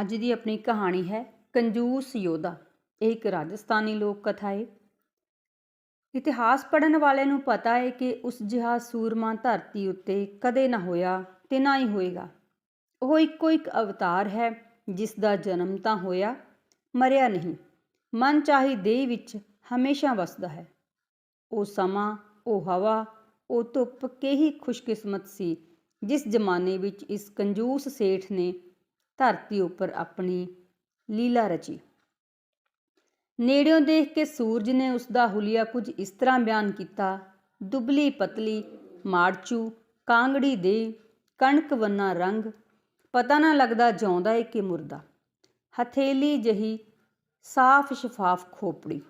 ਅੱਜ ਦੀ ਆਪਣੀ ਕਹਾਣੀ ਹੈ ਕੰਜੂਸ ਯੋਧਾ। ਇਹ ਇੱਕ ਰਾਜਸਥਾਨੀ ਲੋਕ ਕਥਾ ਹੈ ਇਤਿਹਾਸ ਪੜ੍ਹਨ ਵਾਲੇ ਨੂੰ ਪਤਾ ਹੈ ਕਿ ਉਸ ਜਿਹਾ ਸੂਰਮਾ ਧਰਤੀ ਉੱਤੇ ਕਦੇ ਨਾ ਹੋਇਆ ਤੇ ਨਾ ਹੀ ਹੋਏਗਾ। ਉਹ ਇੱਕੋ ਇੱਕ ਅਵਤਾਰ ਹੈ, ਜਿਸ ਦਾ ਜਨਮ ਤਾਂ ਹੋਇਆ, ਮਰਿਆ ਨਹੀਂ। ਮਨ ਚਾਹੀ ਦੇਹ ਵਿੱਚ ਹਮੇਸ਼ਾ ਵਸਦਾ ਹੈ। ਉਹ ਸਮਾਂ, ਉਹ ਹਵਾ, ਉਹ ਧੁੱਪ, ਕਿਹੀ ਖੁਸ਼ਕਿਸਮਤ ਸੀ, ਜਿਸ ਜ਼ਮਾਨੇ ਵਿੱਚ ਇਸ ਕੰਜੂਸ ਸੇਠ ਨੇ ਧਰਤੀ ਉੱਪਰ ਆਪਣੀ ਲੀਲਾ ਰਚੀ। ਨੇੜਿਓਂ ਦੇਖ ਕੇ ਸੂਰਜ ਨੇ ਉਸ ਦਾ ਹੁਲੀਆ ਕੁਝ ਇਸ ਤਰ੍ਹਾਂ ਬਿਆਨ ਕੀਤਾ, ਦੁਬਲੀ ਪਤਲੀ, ਮਾੜਚੂ, ਕਾਂਗੜੀ ਦੇ ਕਣਕ ਵੰਨਾ ਰੰਗ, ਪਤਾ ਨਾ ਲੱਗਦਾ ਜਿਉਂਦਾ ਏ ਕਿ ਮੁਰਦਾ। ਹਥੇਲੀ ਜਹੀ ਸਾਫ਼ ਸ਼ਫਾਫ ਖੋਪੜੀ।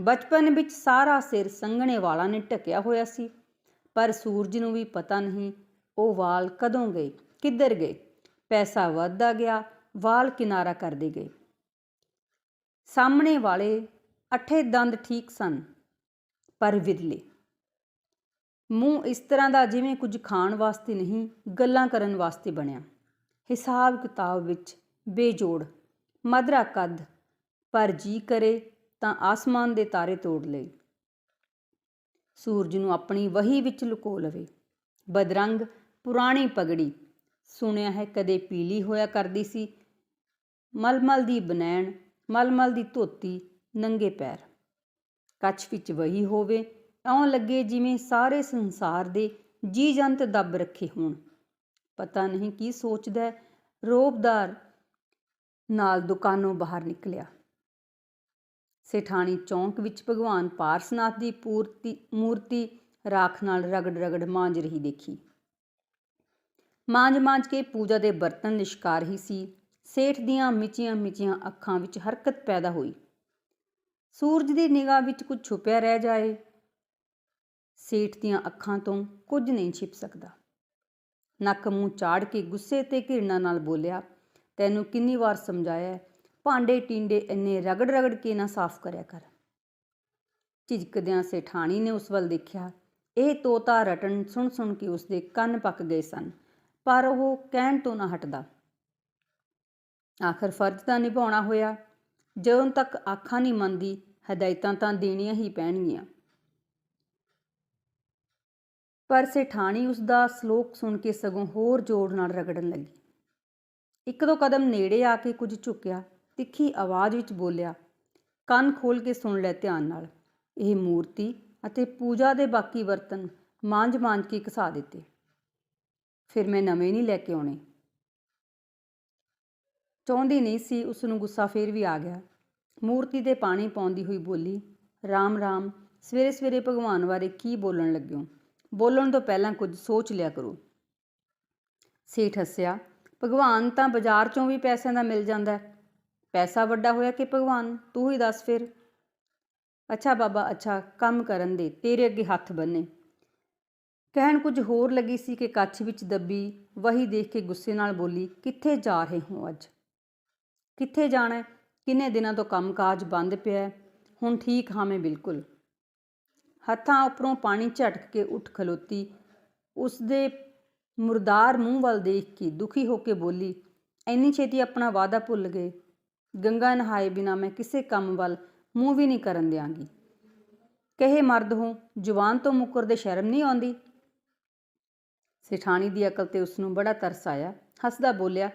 ਬਚਪਨ ਵਿੱਚ ਸਾਰਾ ਸਿਰ ਸੰਘਣੇ ਵਾਲਾਂ ਨੇ ਢਕਿਆ ਹੋਇਆ ਸੀ, ਪਰ ਸੂਰਜ ਨੂੰ ਵੀ ਪਤਾ ਨਹੀਂ ਉਹ ਵਾਲ ਕਦੋਂ ਗਏ, ਕਿੱਧਰ ਗਏ। ਪੈਸਾ ਵੱਧਦਾ ਗਿਆ, ਵਾਲ ਕਿਨਾਰਾ ਕਰਦੇ ਗਏ। ਸਾਹਮਣੇ ਵਾਲੇ ਅੱਠੇ ਦੰਦ ਠੀਕ ਸਨ, ਪਰ ਵਿਰਲੇ। ਮੂੰਹ ਇਸ ਤਰ੍ਹਾਂ ਦਾ ਜਿਵੇਂ ਕੁਝ ਖਾਣ ਵਾਸਤੇ ਨਹੀਂ, ਗੱਲਾਂ ਕਰਨ ਵਾਸਤੇ ਬਣਿਆ। ਹਿਸਾਬ ਕਿਤਾਬ ਵਿੱਚ ਬੇਜੋੜ, ਮਧਰਾ ਕੱਦ, ਪਰ ਜੀ ਕਰੇ ਤਾਂ ਆਸਮਾਨ ਦੇ ਤਾਰੇ ਤੋੜ ਲਏ। ਸੂਰਜ ਨੂੰ ਆਪਣੀ ਵਹੀ ਵਿੱਚ ਲੁਕੋ ਲਵੇ। ਬਦਰੰਗ, ਪੁਰਾਣੀ ਪਗੜੀ ਸੁਣਿਆ ਹੈ ਕਦੇ ਪੀਲੀ ਹੋਇਆ ਕਰਦੀ ਸੀ। ਮਲਮਲ ਦੀ ਬਨੈਣ, ਮਲਮਲ ਦੀ ਧੋਤੀ, ਨੰਗੇ ਪੈਰ। ਕੱਛ ਵਿੱਚ ਵਹੀ ਹੋਵੇ, ਇਉਂ ਲੱਗੇ ਜਿਵੇਂ ਸਾਰੇ ਸੰਸਾਰ ਦੇ ਜੀ ਜੰਤ ਦੱਬ ਰੱਖੇ ਹੋਣ। ਪਤਾ ਨਹੀਂ ਕੀ ਸੋਚਦਾ ਰੋਬਦਾਰ ਨਾਲ ਦੁਕਾਨੋਂ ਬਾਹਰ ਨਿਕਲਿਆ। ਸੇਠਾਣੀ ਚੌਂਕ ਵਿੱਚ ਭਗਵਾਨ ਪਾਰਸਨਾਥ ਦੀ ਪੂਰਤੀ, ਮੂਰਤੀ ਰਾਖ ਨਾਲ ਰਗੜ ਰਗੜ ਮਾਂਜ ਰਹੀ ਦੇਖੀ। ਮਾਂਜ ਮਾਂਜ ਕੇ ਪੂਜਾ ਦੇ ਬਰਤਨ ਨਿਸ਼ਕਾਰ ਹੀ ਸੀ। ਸੇਠ ਦੀਆਂ ਮਿਚੀਆਂ ਮਿਚੀਆਂ ਅੱਖਾਂ ਵਿੱਚ ਹਰਕਤ ਪੈਦਾ ਹੋਈ। ਸੂਰਜ ਦੀ ਨਿਗਾਹ ਵਿੱਚ ਕੁਝ ਛੁਪਿਆ ਰਹਿ ਜਾਏ, ਸੇਠ ਦੀਆਂ ਅੱਖਾਂ ਤੋਂ ਕੁਝ ਨਹੀਂ ਛਿਪ ਸਕਦਾ। ਨੱਕ ਮੂੰਹ ਚਾੜ ਕੇ ਗੁੱਸੇ ਤੇ ਘਿਰਣਾ ਨਾਲ ਬੋਲਿਆ, ਤੈਨੂੰ ਕਿੰਨੀ ਵਾਰ ਸਮਝਾਇਆ ਭਾਂਡੇ ਟਿੰਡੇ ਇੰਨੇ ਰਗੜ ਰਗੜ ਕੇ ਨਾ ਸਾਫ਼ ਕਰਿਆ ਕਰ। ਝਿਜਕਦਿਆਂ ਸੇਠਾਣੀ ਨੇ ਉਸ ਵੱਲ ਦੇਖਿਆ। ਇਹ ਤੋਤਾ ਰਟਣ ਸੁਣ ਸੁਣ ਕੇ ਉਸਦੇ ਕੰਨ ਪੱਕ ਗਏ ਸਨ। ਪਰ ਉਹ ਕਹਿਣ ਤੋਂ ਨਾ ਹਟਦਾ। ਆਖਰ ਫਰਜ਼ ਤਾਂ ਨਿਭਾਉਣਾ ਹੋਇਆ। ਜਦੋਂ ਤੱਕ ਆਖਾਂ ਨਹੀਂ ਮੰਨਦੀ, ਹਦਾਇਤਾਂ ਤਾਂ ਦੇਣੀਆਂ ਹੀ ਪੈਣਗੀਆਂ। ਪਰ ਸੇਠਾਣੀ ਉਸ ਦਾ ਸ਼ਲੋਕ ਸੁਣ ਕੇ ਸਗੋਂ ਹੋਰ ਜ਼ੋਰ ਨਾਲ ਰਗੜਨ ਲੱਗੀ। ਇੱਕ ਦੋ ਕਦਮ ਨੇੜੇ ਆ ਕੇ ਕੁਝ ਝੁਕਿਆ, ਤਿੱਖੀ ਆਵਾਜ਼ ਵਿੱਚ ਬੋਲਿਆ, ਕੰਨ ਖੋਲ ਕੇ ਸੁਣ ਲੈ ਧਿਆਨ ਨਾਲ। ਇਹ ਮੂਰਤੀ ਅਤੇ ਪੂਜਾ ਦੇ ਬਾਕੀ ਬਰਤਨ ਮਾਂਝ ਮਾਂਜ ਕੇ ਘਸਾ ਦਿੱਤੇ। ਫਿਰ ਮੈਂ ਨਵੇਂ ਨਹੀਂ ਲੈ ਕੇ ਆਉਣੇ। ਚਾਹੁੰਦੀ ਨਹੀਂ ਸੀ ਉਸ ਨੂੰ ਗੁੱਸਾ ਫੇਰ ਵੀ ਆ ਗਿਆ। ਮੂਰਤੀ ਦੇ ਪਾਣੀ ਪਾਉਂਦੀ ਹੋਈ ਬੋਲੀ, ਰਾਮ ਰਾਮ, ਸਵੇਰੇ ਸਵੇਰੇ ਭਗਵਾਨ ਬਾਰੇ ਕੀ ਬੋਲਣ ਲੱਗਿਓ? ਬੋਲਣ ਤੋਂ ਪਹਿਲਾਂ ਕੁਝ ਸੋਚ ਲਿਆ ਕਰੋ। ਸੇਠ ਹੱਸਿਆ, ਭਗਵਾਨ ਤਾਂ ਬਾਜ਼ਾਰ ਚੋਂ ਵੀ ਪੈਸਿਆਂ ਦਾ ਮਿਲ ਜਾਂਦਾ ਪੈਸਾ ਵੱਡਾ ਹੋਇਆ ਕਿ ਭਗਵਾਨ? ਤੂੰ ਹੀ ਦੱਸ ਫਿਰ। ਅੱਛਾ ਬਾਬਾ, ਅੱਛਾ, ਕੰਮ ਕਰਨ ਦੇ, ਤੇਰੇ ਅੱਗੇ ਹੱਥ ਬੰਨੇ। ਕਹਿਣ ਕੁਝ ਹੋਰ ਲੱਗੀ ਸੀ ਕਿ ਕੱਛ ਵਿੱਚ ਦੱਬੀ ਵਹੀ ਦੇਖ ਕੇ ਗੁੱਸੇ ਨਾਲ ਬੋਲੀ, ਕਿੱਥੇ ਜਾ ਰਹੇ ਹੋ ਅੱਜ? ਕਿੱਥੇ ਜਾਣਾ ਕਿੰਨੇ ਦਿਨਾਂ ਤੋਂ ਕੰਮਕਾਜ ਬੰਦ ਪਿਆ ਹੁਣ ਠੀਕ ਹਾਂ ਮੈਂ ਬਿਲਕੁਲ। ਹੱਥਾਂ ਉੱਪਰੋਂ ਪਾਣੀ ਝਟਕ ਕੇ ਉੱਠ ਖਲੋਤੀ। ਉਸ ਦੇ ਮੁਰਦਾਰ ਮੂੰਹ ਵੱਲ ਦੇਖ ਕੇ ਦੁਖੀ ਹੋ ਕੇ ਬੋਲੀ ਐਨੀ ਛੇਤੀ ਆਪਣਾ ਵਾਅਦਾ ਭੁੱਲ ਗਏ। ਗੰਗਾ ਨਹਾਏ ਬਿਨਾ ਮੈਂ ਕਿਸੇ ਕੰਮ ਵੱਲ ਮੂੰਹ ਵੀ ਨਹੀਂ ਕਰਨ ਦਿਆਂਗੀ। ਕਹੇ ਮਰਦ ਹੋ, ਜਵਾਨ ਤੋਂ ਮੁਕਰਦੇ ਸ਼ਰਮ ਨਹੀਂ ਆਉਂਦੀ? ਸਿਠਾਣੀ ਦੀ ਅਕਲ ਤੇ ਉਸ ਨੂੰ ਬੜਾ ਤਰਸ ਆਇਆ। ਹੱਸਦਾ ਬੋਲਿਆ,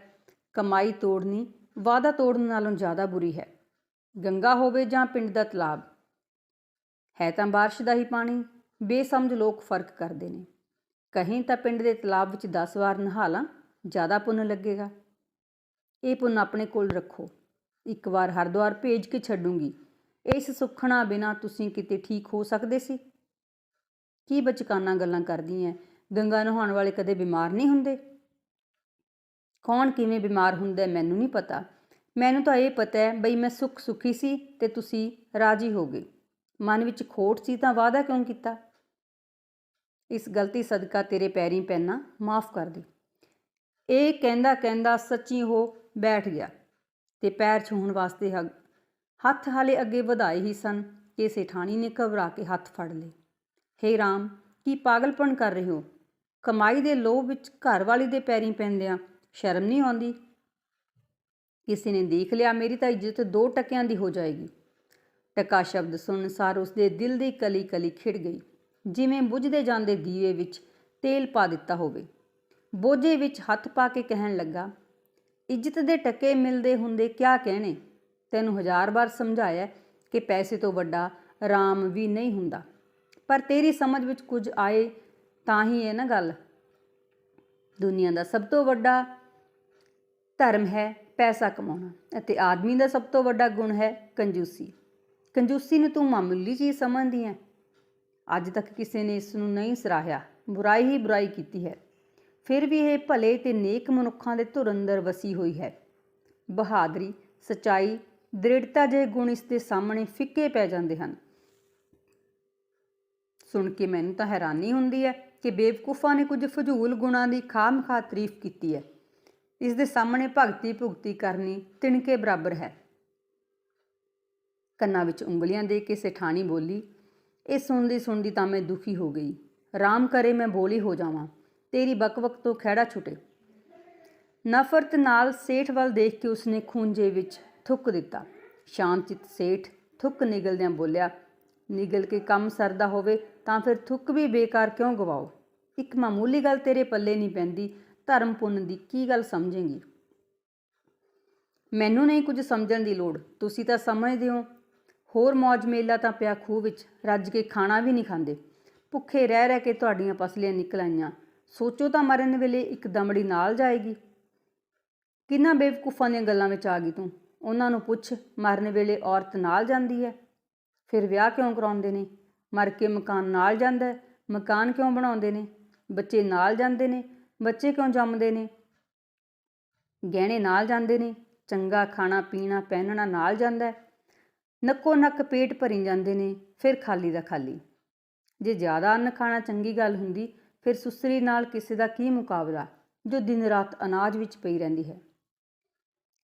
ਕਮਾਈ ਤੋੜਨੀ ਵਾਦਾ ਤੋੜਨ ਨਾਲੋਂ ਜ਼ਿਆਦਾ ਬੁਰੀ ਹੈ। ਗੰਗਾ ਹੋਵੇ ਜਾਂ ਪਿੰਡ ਦਾ ਤਲਾਬ, ਹੈ ਤਾਂ ਬਾਰਿਸ਼ ਦਾ ਹੀ ਪਾਣੀ। ਬੇਸਮਝ ਲੋਕ ਫ਼ਰਕ ਕਰਦੇ ਨੇ। ਕਹੀਂ ਤਾਂ ਪਿੰਡ ਦੇ ਤਲਾਬ ਵਿੱਚ 10 ਵਾਰ ਨਹਾ ਲਾਂ, ਜ਼ਿਆਦਾ ਪੁੰਨ ਲੱਗੇਗਾ। ਇਹ ਪੁੰਨ ਆਪਣੇ ਕੋਲ ਰੱਖੋ। ਇੱਕ ਵਾਰ ਹਰਦੁਆਰ ਭੇਜ ਕੇ ਛੱਡੂੰਗੀ। ਇਸ ਸੁਖਣਾ ਬਿਨਾ ਤੁਸੀਂ ਕਿਤੇ ਠੀਕ ਹੋ ਸਕਦੇ ਸੀ? ਕੀ ਬਚਕਾਨਾ ਗੱਲਾਂ ਕਰਦੀ ਐ? ਗੰਗਾ ਨਹਾਉਣ ਵਾਲੇ ਕਦੇ ਬਿਮਾਰ ਨਹੀਂ ਹੁੰਦੇ? ਕੌਣ ਕਿਵੇਂ ਬਿਮਾਰ ਹੁੰਦਾ ਮੈਨੂੰ ਨਹੀਂ ਪਤਾ। ਮੈਨੂੰ ਤਾਂ ਇਹ ਪਤਾ ਹੈ ਬਈ ਮੈਂ ਸੁੱਖ ਸੁਖੀ ਸੀ ਤੇ ਤੁਸੀਂ ਰਾਜੀ ਹੋ ਗਏ। ਮਨ ਵਿੱਚ ਖੋਟ ਸੀ ਤਾਂ ਵਾਅਦਾ ਕਿਉਂ ਕੀਤਾ? ਇਸ ਗਲਤੀ ਸਦਕਾ ਤੇਰੇ ਪੈਰੀਂ ਪੈਣਾ ਮਾਫ ਕਰ ਦੇ। ਇਹ ਕਹਿੰਦਾ ਕਹਿੰਦਾ ਸੱਚੀ ਹੋ ਬੈਠ ਗਿਆ ਤੇ ਪੈਰ ਛੂਹਣ ਵਾਸਤੇ ਹੱਥ ਹਾਲੇ ਅੱਗੇ ਵਧਾਏ ਹੀ ਸਨ। ਕਿ ਸੇਠਾਣੀ ਨੇ ਘਬਰਾ ਕੇ ਹੱਥ ਫੜ ਲਏ। ਹੇ ਰਾਮ, ਕੀ ਪਾਗਲਪਣ ਕਰ ਰਹੇ ਹੋ? ਕਮਾਈ ਦੇ ਲੋਭ ਵਿੱਚ ਘਰ ਵਾਲੀ ਦੇ ਪੈਰੀਂ ਪੈਂਦਿਆਂ ਸ਼ਰਮ ਨਹੀਂ ਆਉਂਦੀ। ਕਿਸੇ ਨੇ ਦੇਖ ਲਿਆ, ਮੇਰੀ ਤਾਂ ਇੱਜ਼ਤ ਦੋ ਟਕਿਆਂ ਦੀ ਹੋ ਜਾਏਗੀ। ਟਕਾ ਸ਼ਬਦ ਸੁਣਨ ਸਾਰ ਉਸਦੇ ਦਿਲ ਦੀ ਕਲੀ ਕਲੀ ਖਿੜ ਗਈ। ਜਿਵੇਂ ਬੁਝਦੇ ਜਾਂਦੇ ਦੀਵੇ ਵਿੱਚ ਤੇਲ ਪਾ ਦਿੱਤਾ ਹੋਵੇ। ਬੋਝੇ ਵਿੱਚ ਹੱਥ ਪਾ ਕੇ ਕਹਿਣ ਲੱਗਾ, ਇੱਜ਼ਤ ਦੇ ਟਕੇ ਮਿਲਦੇ ਹੁੰਦੇ ਕਿਆ ਕਹਿਣੇ? ਤੈਨੂੰ ਹਜ਼ਾਰ ਵਾਰ ਸਮਝਾਇਆ ਕਿ ਪੈਸੇ ਤੋਂ ਵੱਡਾ ਰਾਮ ਵੀ ਨਹੀਂ ਹੁੰਦਾ। ਪਰ ਤੇਰੀ ਸਮਝ ਵਿੱਚ ਕੁਝ ਆਏ ਤਾਂ ਹੀ ਇਹ ਨਾ ਗੱਲ। ਦੁਨੀਆ ਦਾ ਸਭ ਤੋਂ ਵੱਡਾ ਧਰਮ ਹੈ ਪੈਸਾ ਕਮਾਉਣਾ ਅਤੇ ਆਦਮੀ ਦਾ ਸਭ ਤੋਂ ਵੱਡਾ ਗੁਣ ਹੈ ਕੰਜੂਸੀ। ਕੰਜੂਸੀ ਨੂੰ ਤੂੰ ਮਾਮੂਲੀ ਚੀਜ਼ ਸਮਝਦੀ ਹੈ ਅੱਜ ਤੱਕ ਕਿਸੇ ਨੇ ਇਸ ਨੂੰ ਨਹੀਂ ਸਰਾਹਿਆ। ਬੁਰਾਈ ਹੀ ਬੁਰਾਈ ਕੀਤੀ ਹੈ। ਫਿਰ ਵੀ ਇਹ ਭਲੇ ਤੇ ਨੇਕ ਮਨੁੱਖਾਂ ਦੇ ਧੁਰ ਅੰਦਰ ਵਸੀ ਹੋਈ ਹੈ। ਬਹਾਦਰੀ, ਸਚਾਈ, ਦ੍ਰਿੜਤਾ ਜਿਹੇ ਗੁਣ ਇਸ ਦੇ ਸਾਹਮਣੇ ਫਿੱਕੇ ਪੈ ਜਾਂਦੇ ਹਨ। ਸੁਣ ਕੇ ਮੈਨੂੰ ਤਾਂ ਹੈਰਾਨੀ ਹੁੰਦੀ ਹੈ ਕਿ ਬੇਵਕੂਫਾਂ ਨੇ ਕੁਝ ਫਜ਼ੂਲ ਗੁਣਾਂ ਦੀ ਖਾਮਖਾ ਤਾਰੀਫ ਕੀਤੀ ਹੈ। ਇਸ ਦੇ ਸਾਹਮਣੇ ਭਗਤੀ ਭੁਗਤੀ ਕਰਨੀ ਤਿਣਕੇ ਬਰਾਬਰ ਹੈ। ਕੰਨਾਂ ਵਿੱਚ ਉਂਗਲੀਆਂ ਦੇ ਕੇ ਸੇਠਾਣੀ ਬੋਲੀ, ਇਹ ਸੁਣਦੀ ਸੁਣਦੀ ਤਾਂ ਮੈਂ ਦੁਖੀ ਹੋ ਗਈ। ਰਾਮ ਕਰੇ ਮੈਂ ਬੋਲੀ ਹੋ ਜਾਵਾਂ। ਤੇਰੀ ਬਕਵਕ ਤੋਂ ਖਹਿੜਾ ਛੁੱਟੇ। ਨਫ਼ਰਤ ਨਾਲ ਸੇਠ ਵੱਲ ਦੇਖ ਕੇ ਉਸਨੇ ਖੂੰਜੇ ਵਿੱਚ ਥੁੱਕ ਦਿੱਤਾ। ਸ਼ਾਂਤਚਿਤ ਸੇਠ ਥੁੱਕ ਨਿਗਲਦਿਆਂ ਬੋਲਿਆ, ਨਿਗਲ ਕੇ ਕੰਮ ਸਰਦਾ ਹੋਵੇ ਤਾਂ ਫਿਰ ਥੁੱਕ ਵੀ ਬੇਕਾਰ ਕਿਉਂ ਗਵਾਓ? ਇੱਕ ਮਾਮੂਲੀ ਗੱਲ ਤੇਰੇ ਪੱਲੇ ਨਹੀਂ ਪੈਂਦੀ, ਧਰਮ ਪੁੰਨ ਦੀ ਕੀ ਗੱਲ ਸਮਝੇਂਗੀ? ਮੈਨੂੰ ਨਹੀਂ ਕੁਝ ਸਮਝਣ ਦੀ ਲੋੜ, ਤੁਸੀਂ ਤਾਂ ਸਮਝਦੇ ਹੋ। ਹੋਰ ਮौज ਮੇਲਾ ਤਾਂ ਪਿਆ ਖੂਹ ਵਿੱਚ, ਰੱਜ ਕੇ ਖਾਣਾ ਵੀ ਨਹੀਂ ਖਾਂਦੇ। ਭੁੱਖੇ ਰਹਿ ਰਹਿ ਕੇ ਤੁਹਾਡੀਆਂ ਪਸਲੀਆਂ ਨਿਕਲ ਆਈਆਂ। ਸੋਚੋ ਤਾਂ ਮਰਨ ਵੇਲੇ ਇੱਕ ਦਮੜੀ ਨਾਲ ਜਾਏਗੀ। ਕਿੰਨਾ ਬੇਵਕੂਫਾਂ ਦੀਆਂ ਗੱਲਾਂ ਵਿੱਚ ਆ ਗਈ ਤੂੰ? ਉਹਨਾਂ ਨੂੰ ਪੁੱਛ, ਮਰਨ ਵੇਲੇ ਔਰਤ ਨਾਲ ਜਾਂਦੀ ਹੈ? ਫਿਰ ਵਿਆਹ ਕਿਉਂ ਕਰਾਉਂਦੇ ਨੇ? ਮਰ ਕੇ ਮਕਾਨ ਨਾਲ ਜਾਂਦਾ ਮਕਾਨ ਕਿਉਂ ਬਣਾਉਂਦੇ ਨੇ? ਬੱਚੇ ਨਾਲ ਜਾਂਦੇ ਨੇ। ਬੱਚੇ ਕਿਉਂ ਜੰਮਦੇ ਨੇ? ਗਹਿਣੇ ਨਾਲ ਜਾਂਦੇ ਨੇ। ਚੰਗਾ ਖਾਣਾ, ਪੀਣਾ, ਪਹਿਨਣਾ ਨਾਲ ਜਾਂਦਾ ਨੱਕੋ ਨੱਕ ਪੇਟ ਭਰੀ ਜਾਂਦੇ ਨੇ, ਫਿਰ ਖਾਲੀ ਦਾ ਖਾਲੀ। ਜੇ ਜ਼ਿਆਦਾ ਅੰਨ ਖਾਣਾ ਚੰਗੀ ਗੱਲ ਹੁੰਦੀ, ਫਿਰ ਸੁਸਰੀ ਨਾਲ ਕਿਸੇ ਦਾ ਕੀ ਮੁਕਾਬਲਾ? ਜੋ ਦਿਨ ਰਾਤ ਅਨਾਜ ਵਿੱਚ ਪਈ ਰਹਿੰਦੀ ਹੈ।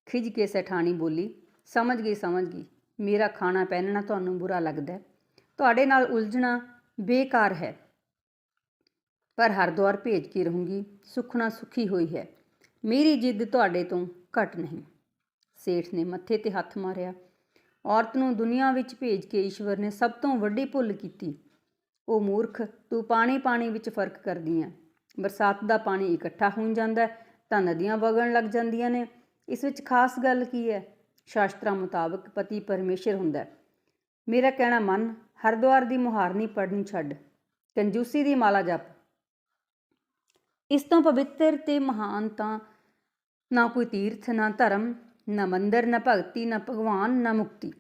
ਖਿਜ ਕੇ ਸੈਠਾਣੀ ਬੋਲੀ, ਸਮਝ ਗਈ ਸਮਝ ਗਈ। ਮੇਰਾ ਖਾਣਾ, ਪਹਿਨਣਾ ਤੁਹਾਨੂੰ ਬੁਰਾ ਲੱਗਦਾ ਤੁਹਾਡੇ ਨਾਲ ਉਲਝਣਾ ਬੇਕਾਰ ਹੈ। ਪਰ ਹਰਦੁਆਰ ਭੇਜ ਕੇ ਰਹੂੰਗੀ, ਸੁਖਣਾ ਸੁਖੀ ਹੋਈ ਹੈ। ਮੇਰੀ ਜਿੱਦ ਤੁਹਾਡੇ ਤੋਂ ਘਟ ਨਹੀਂ। ਸੇਠ ਨੇ ਮੱਥੇ ਤੇ ਹੱਥ ਮਾਰਿਆ। ਔਰਤ ਨੂੰ ਦੁਨੀਆ ਵਿੱਚ ਭੇਜ ਕੇ ਈਸ਼ਵਰ ਨੇ ਸਭ ਤੋਂ ਵੱਡੀ ਭੁੱਲ ਕੀਤੀ। ਉਹ ਮੂਰਖ, ਤੂੰ ਪਾਣੀ ਪਾਣੀ ਵਿੱਚ ਫ਼ਰਕ ਕਰਦੀ ਹੈ ਬਰਸਾਤ ਦਾ ਪਾਣੀ ਇਕੱਠਾ ਹੋਣ ਜਾਂਦਾ ਤਾਂ ਨਦੀਆਂ ਵਗਣ ਲੱਗ ਜਾਂਦੀਆਂ ਨੇ। ਇਸ ਵਿੱਚ ਖਾਸ ਗੱਲ ਕੀ ਹੈ? ਸ਼ਾਸਤਰਾਂ ਮੁਤਾਬਕ ਪਤੀ ਪਰਮੇਸ਼ਰ ਹੁੰਦਾ ਮੇਰਾ ਕਹਿਣਾ ਮੰਨ ਹਰਦੁਆਰ ਦੀ ਮੁਹਾਰਨੀ ਪੜਨੀ ਛੱਡ, ਕੰਜੂਸੀ ਦੀ ਮਾਲਾ ਜਪ। ਇਸ ਤੋਂ ਪਵਿੱਤਰ ਤੇ ਮਹਾਨ ਤਾਂ ਨਾ ਕੋਈ ਤੀਰਥ, ਨਾ ਧਰਮ, ਨਾ ਮੰਦਰ, ਨਾ ਭਗਤੀ, ਨਾ ਭਗਵਾਨ, ਨਾ ਮੁਕਤੀ।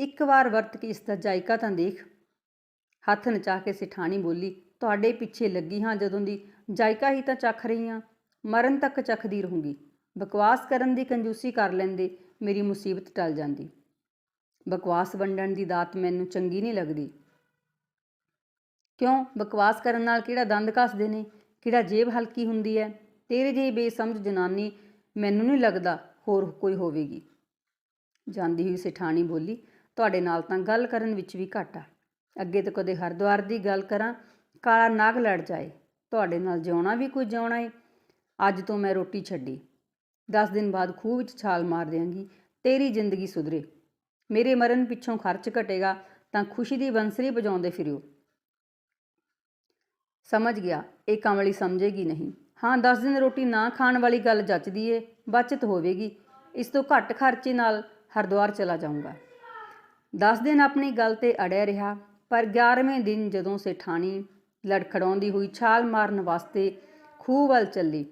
ਇੱਕ ਵਾਰ ਵਰਤ ਕੇ ਇਸ ਦਾ ਜਾਇਕਾ ਤਾਂ ਦੇਖ। ਹੱਥ ਨਚਾ ਕੇ ਸਿਠਾਣੀ ਬੋਲੀ, ਤੁਹਾਡੇ ਪਿੱਛੇ ਲੱਗੀ ਹਾਂ ਜਦੋਂ ਦੀ ਜਾਇਕਾ ਹੀ ਤਾਂ ਚੱਖ ਰਹੀ ਹਾਂ, ਮਰਨ ਤੱਕ ਚੱਖਦੀ ਰਹੂੰਗੀ। ਬਕਵਾਸ ਕਰਨ ਦੀ ਕੰਜੂਸੀ ਕਰ ਲੈਂਦੇ, ਮੇਰੀ ਮੁਸੀਬਤ ਟਲ ਜਾਂਦੀ। ਬਕਵਾਸ ਵੰਡਣ ਦੀ ਦਾਤ ਮੈਨੂੰ ਚੰਗੀ ਨਹੀਂ ਲੱਗਦੀ। ਕਿਉਂ? ਬਕਵਾਸ ਕਰਨ ਨਾਲ ਕਿਹੜਾ ਦੰਦ ਕੱਸਦੇ ਨੇ? ਕਿਹੜਾ ਜੇਬ ਹਲਕੀ ਹੁੰਦੀ ਹੈ? ਤੇਰੇ ਜਿਹੀ ਬੇਸਮਝ ਜਨਾਨੀ ਮੈਨੂੰ ਨਹੀਂ ਲੱਗਦਾ ਹੋਰ ਕੋਈ ਹੋਵੇਗੀ। ਜਾਂਦੀ ਹੋਈ ਸਿਠਾਣੀ ਬੋਲੀ, ਤੁਹਾਡੇ ਨਾਲ ਤਾਂ ਗੱਲ ਕਰਨ ਵਿੱਚ ਵੀ ਘਾਟਾ। ਅੱਗੇ ਤਾਂ ਕਦੇ ਹਰਦੁਆਰ ਦੀ ਗੱਲ ਕਰਾਂ, ਕਾਲਾ ਨਾਗ ਲੜ ਜਾਏ। ਤੁਹਾਡੇ ਨਾਲ ਜਿਉਣਾ ਵੀ ਕੋਈ ਜਿਉਣਾ ਏ। ਅੱਜ ਤੋਂ ਮੈਂ ਰੋਟੀ ਛੱਡੀ। 10 ਦਿਨ ਬਾਅਦ ਖੂਹ ਵਿੱਚ ਛਾਲ ਮਾਰ ਦਿਆਂਗੀ। ਤੇਰੀ ਜ਼ਿੰਦਗੀ ਸੁਧਰੇ। ਮੇਰੇ ਮਰਨ ਪਿੱਛੋਂ ਖਰਚ ਘਟੇਗਾ, ਤਾਂ ਖੁਸ਼ੀ ਦੀ ਬੰਸਰੀ ਵਜਾਉਂਦੇ ਫਿਰਿਓ। ਸਮਝ ਗਿਆ, ਇਹ ਕਮਲੀ ਸਮਝੇਗੀ ਨਹੀਂ। ਹਾਂ 10 ਦਿਨ ਰੋਟੀ ਨਾ ਖਾਣ ਵਾਲੀ ਗੱਲ ਜੱਚਦੀ ਏ, ਬਚਤ ਹੋਵੇਗੀ। ਇਸ ਤੋਂ ਘੱਟ ਖਰਚੇ ਨਾਲ ਹਰਦੁਆਰ ਚਲਾ ਜਾਊਂਗਾ। 10 ਦਿਨ ਆਪਣੀ ਗੱਲ ਤੇ ਅੜਿਆ ਰਿਹਾ, ਪਰ 11ਵੇਂ ਦਿਨ ਜਦੋਂ ਸੇਠਾਣੀ ਲੜਖੜਾਉਂਦੀ ਹੋਈ ਛਾਲ ਮਾਰਨ ਵਾਸਤੇ ਖੂਹ ਵੱਲ ਚੱਲੀ,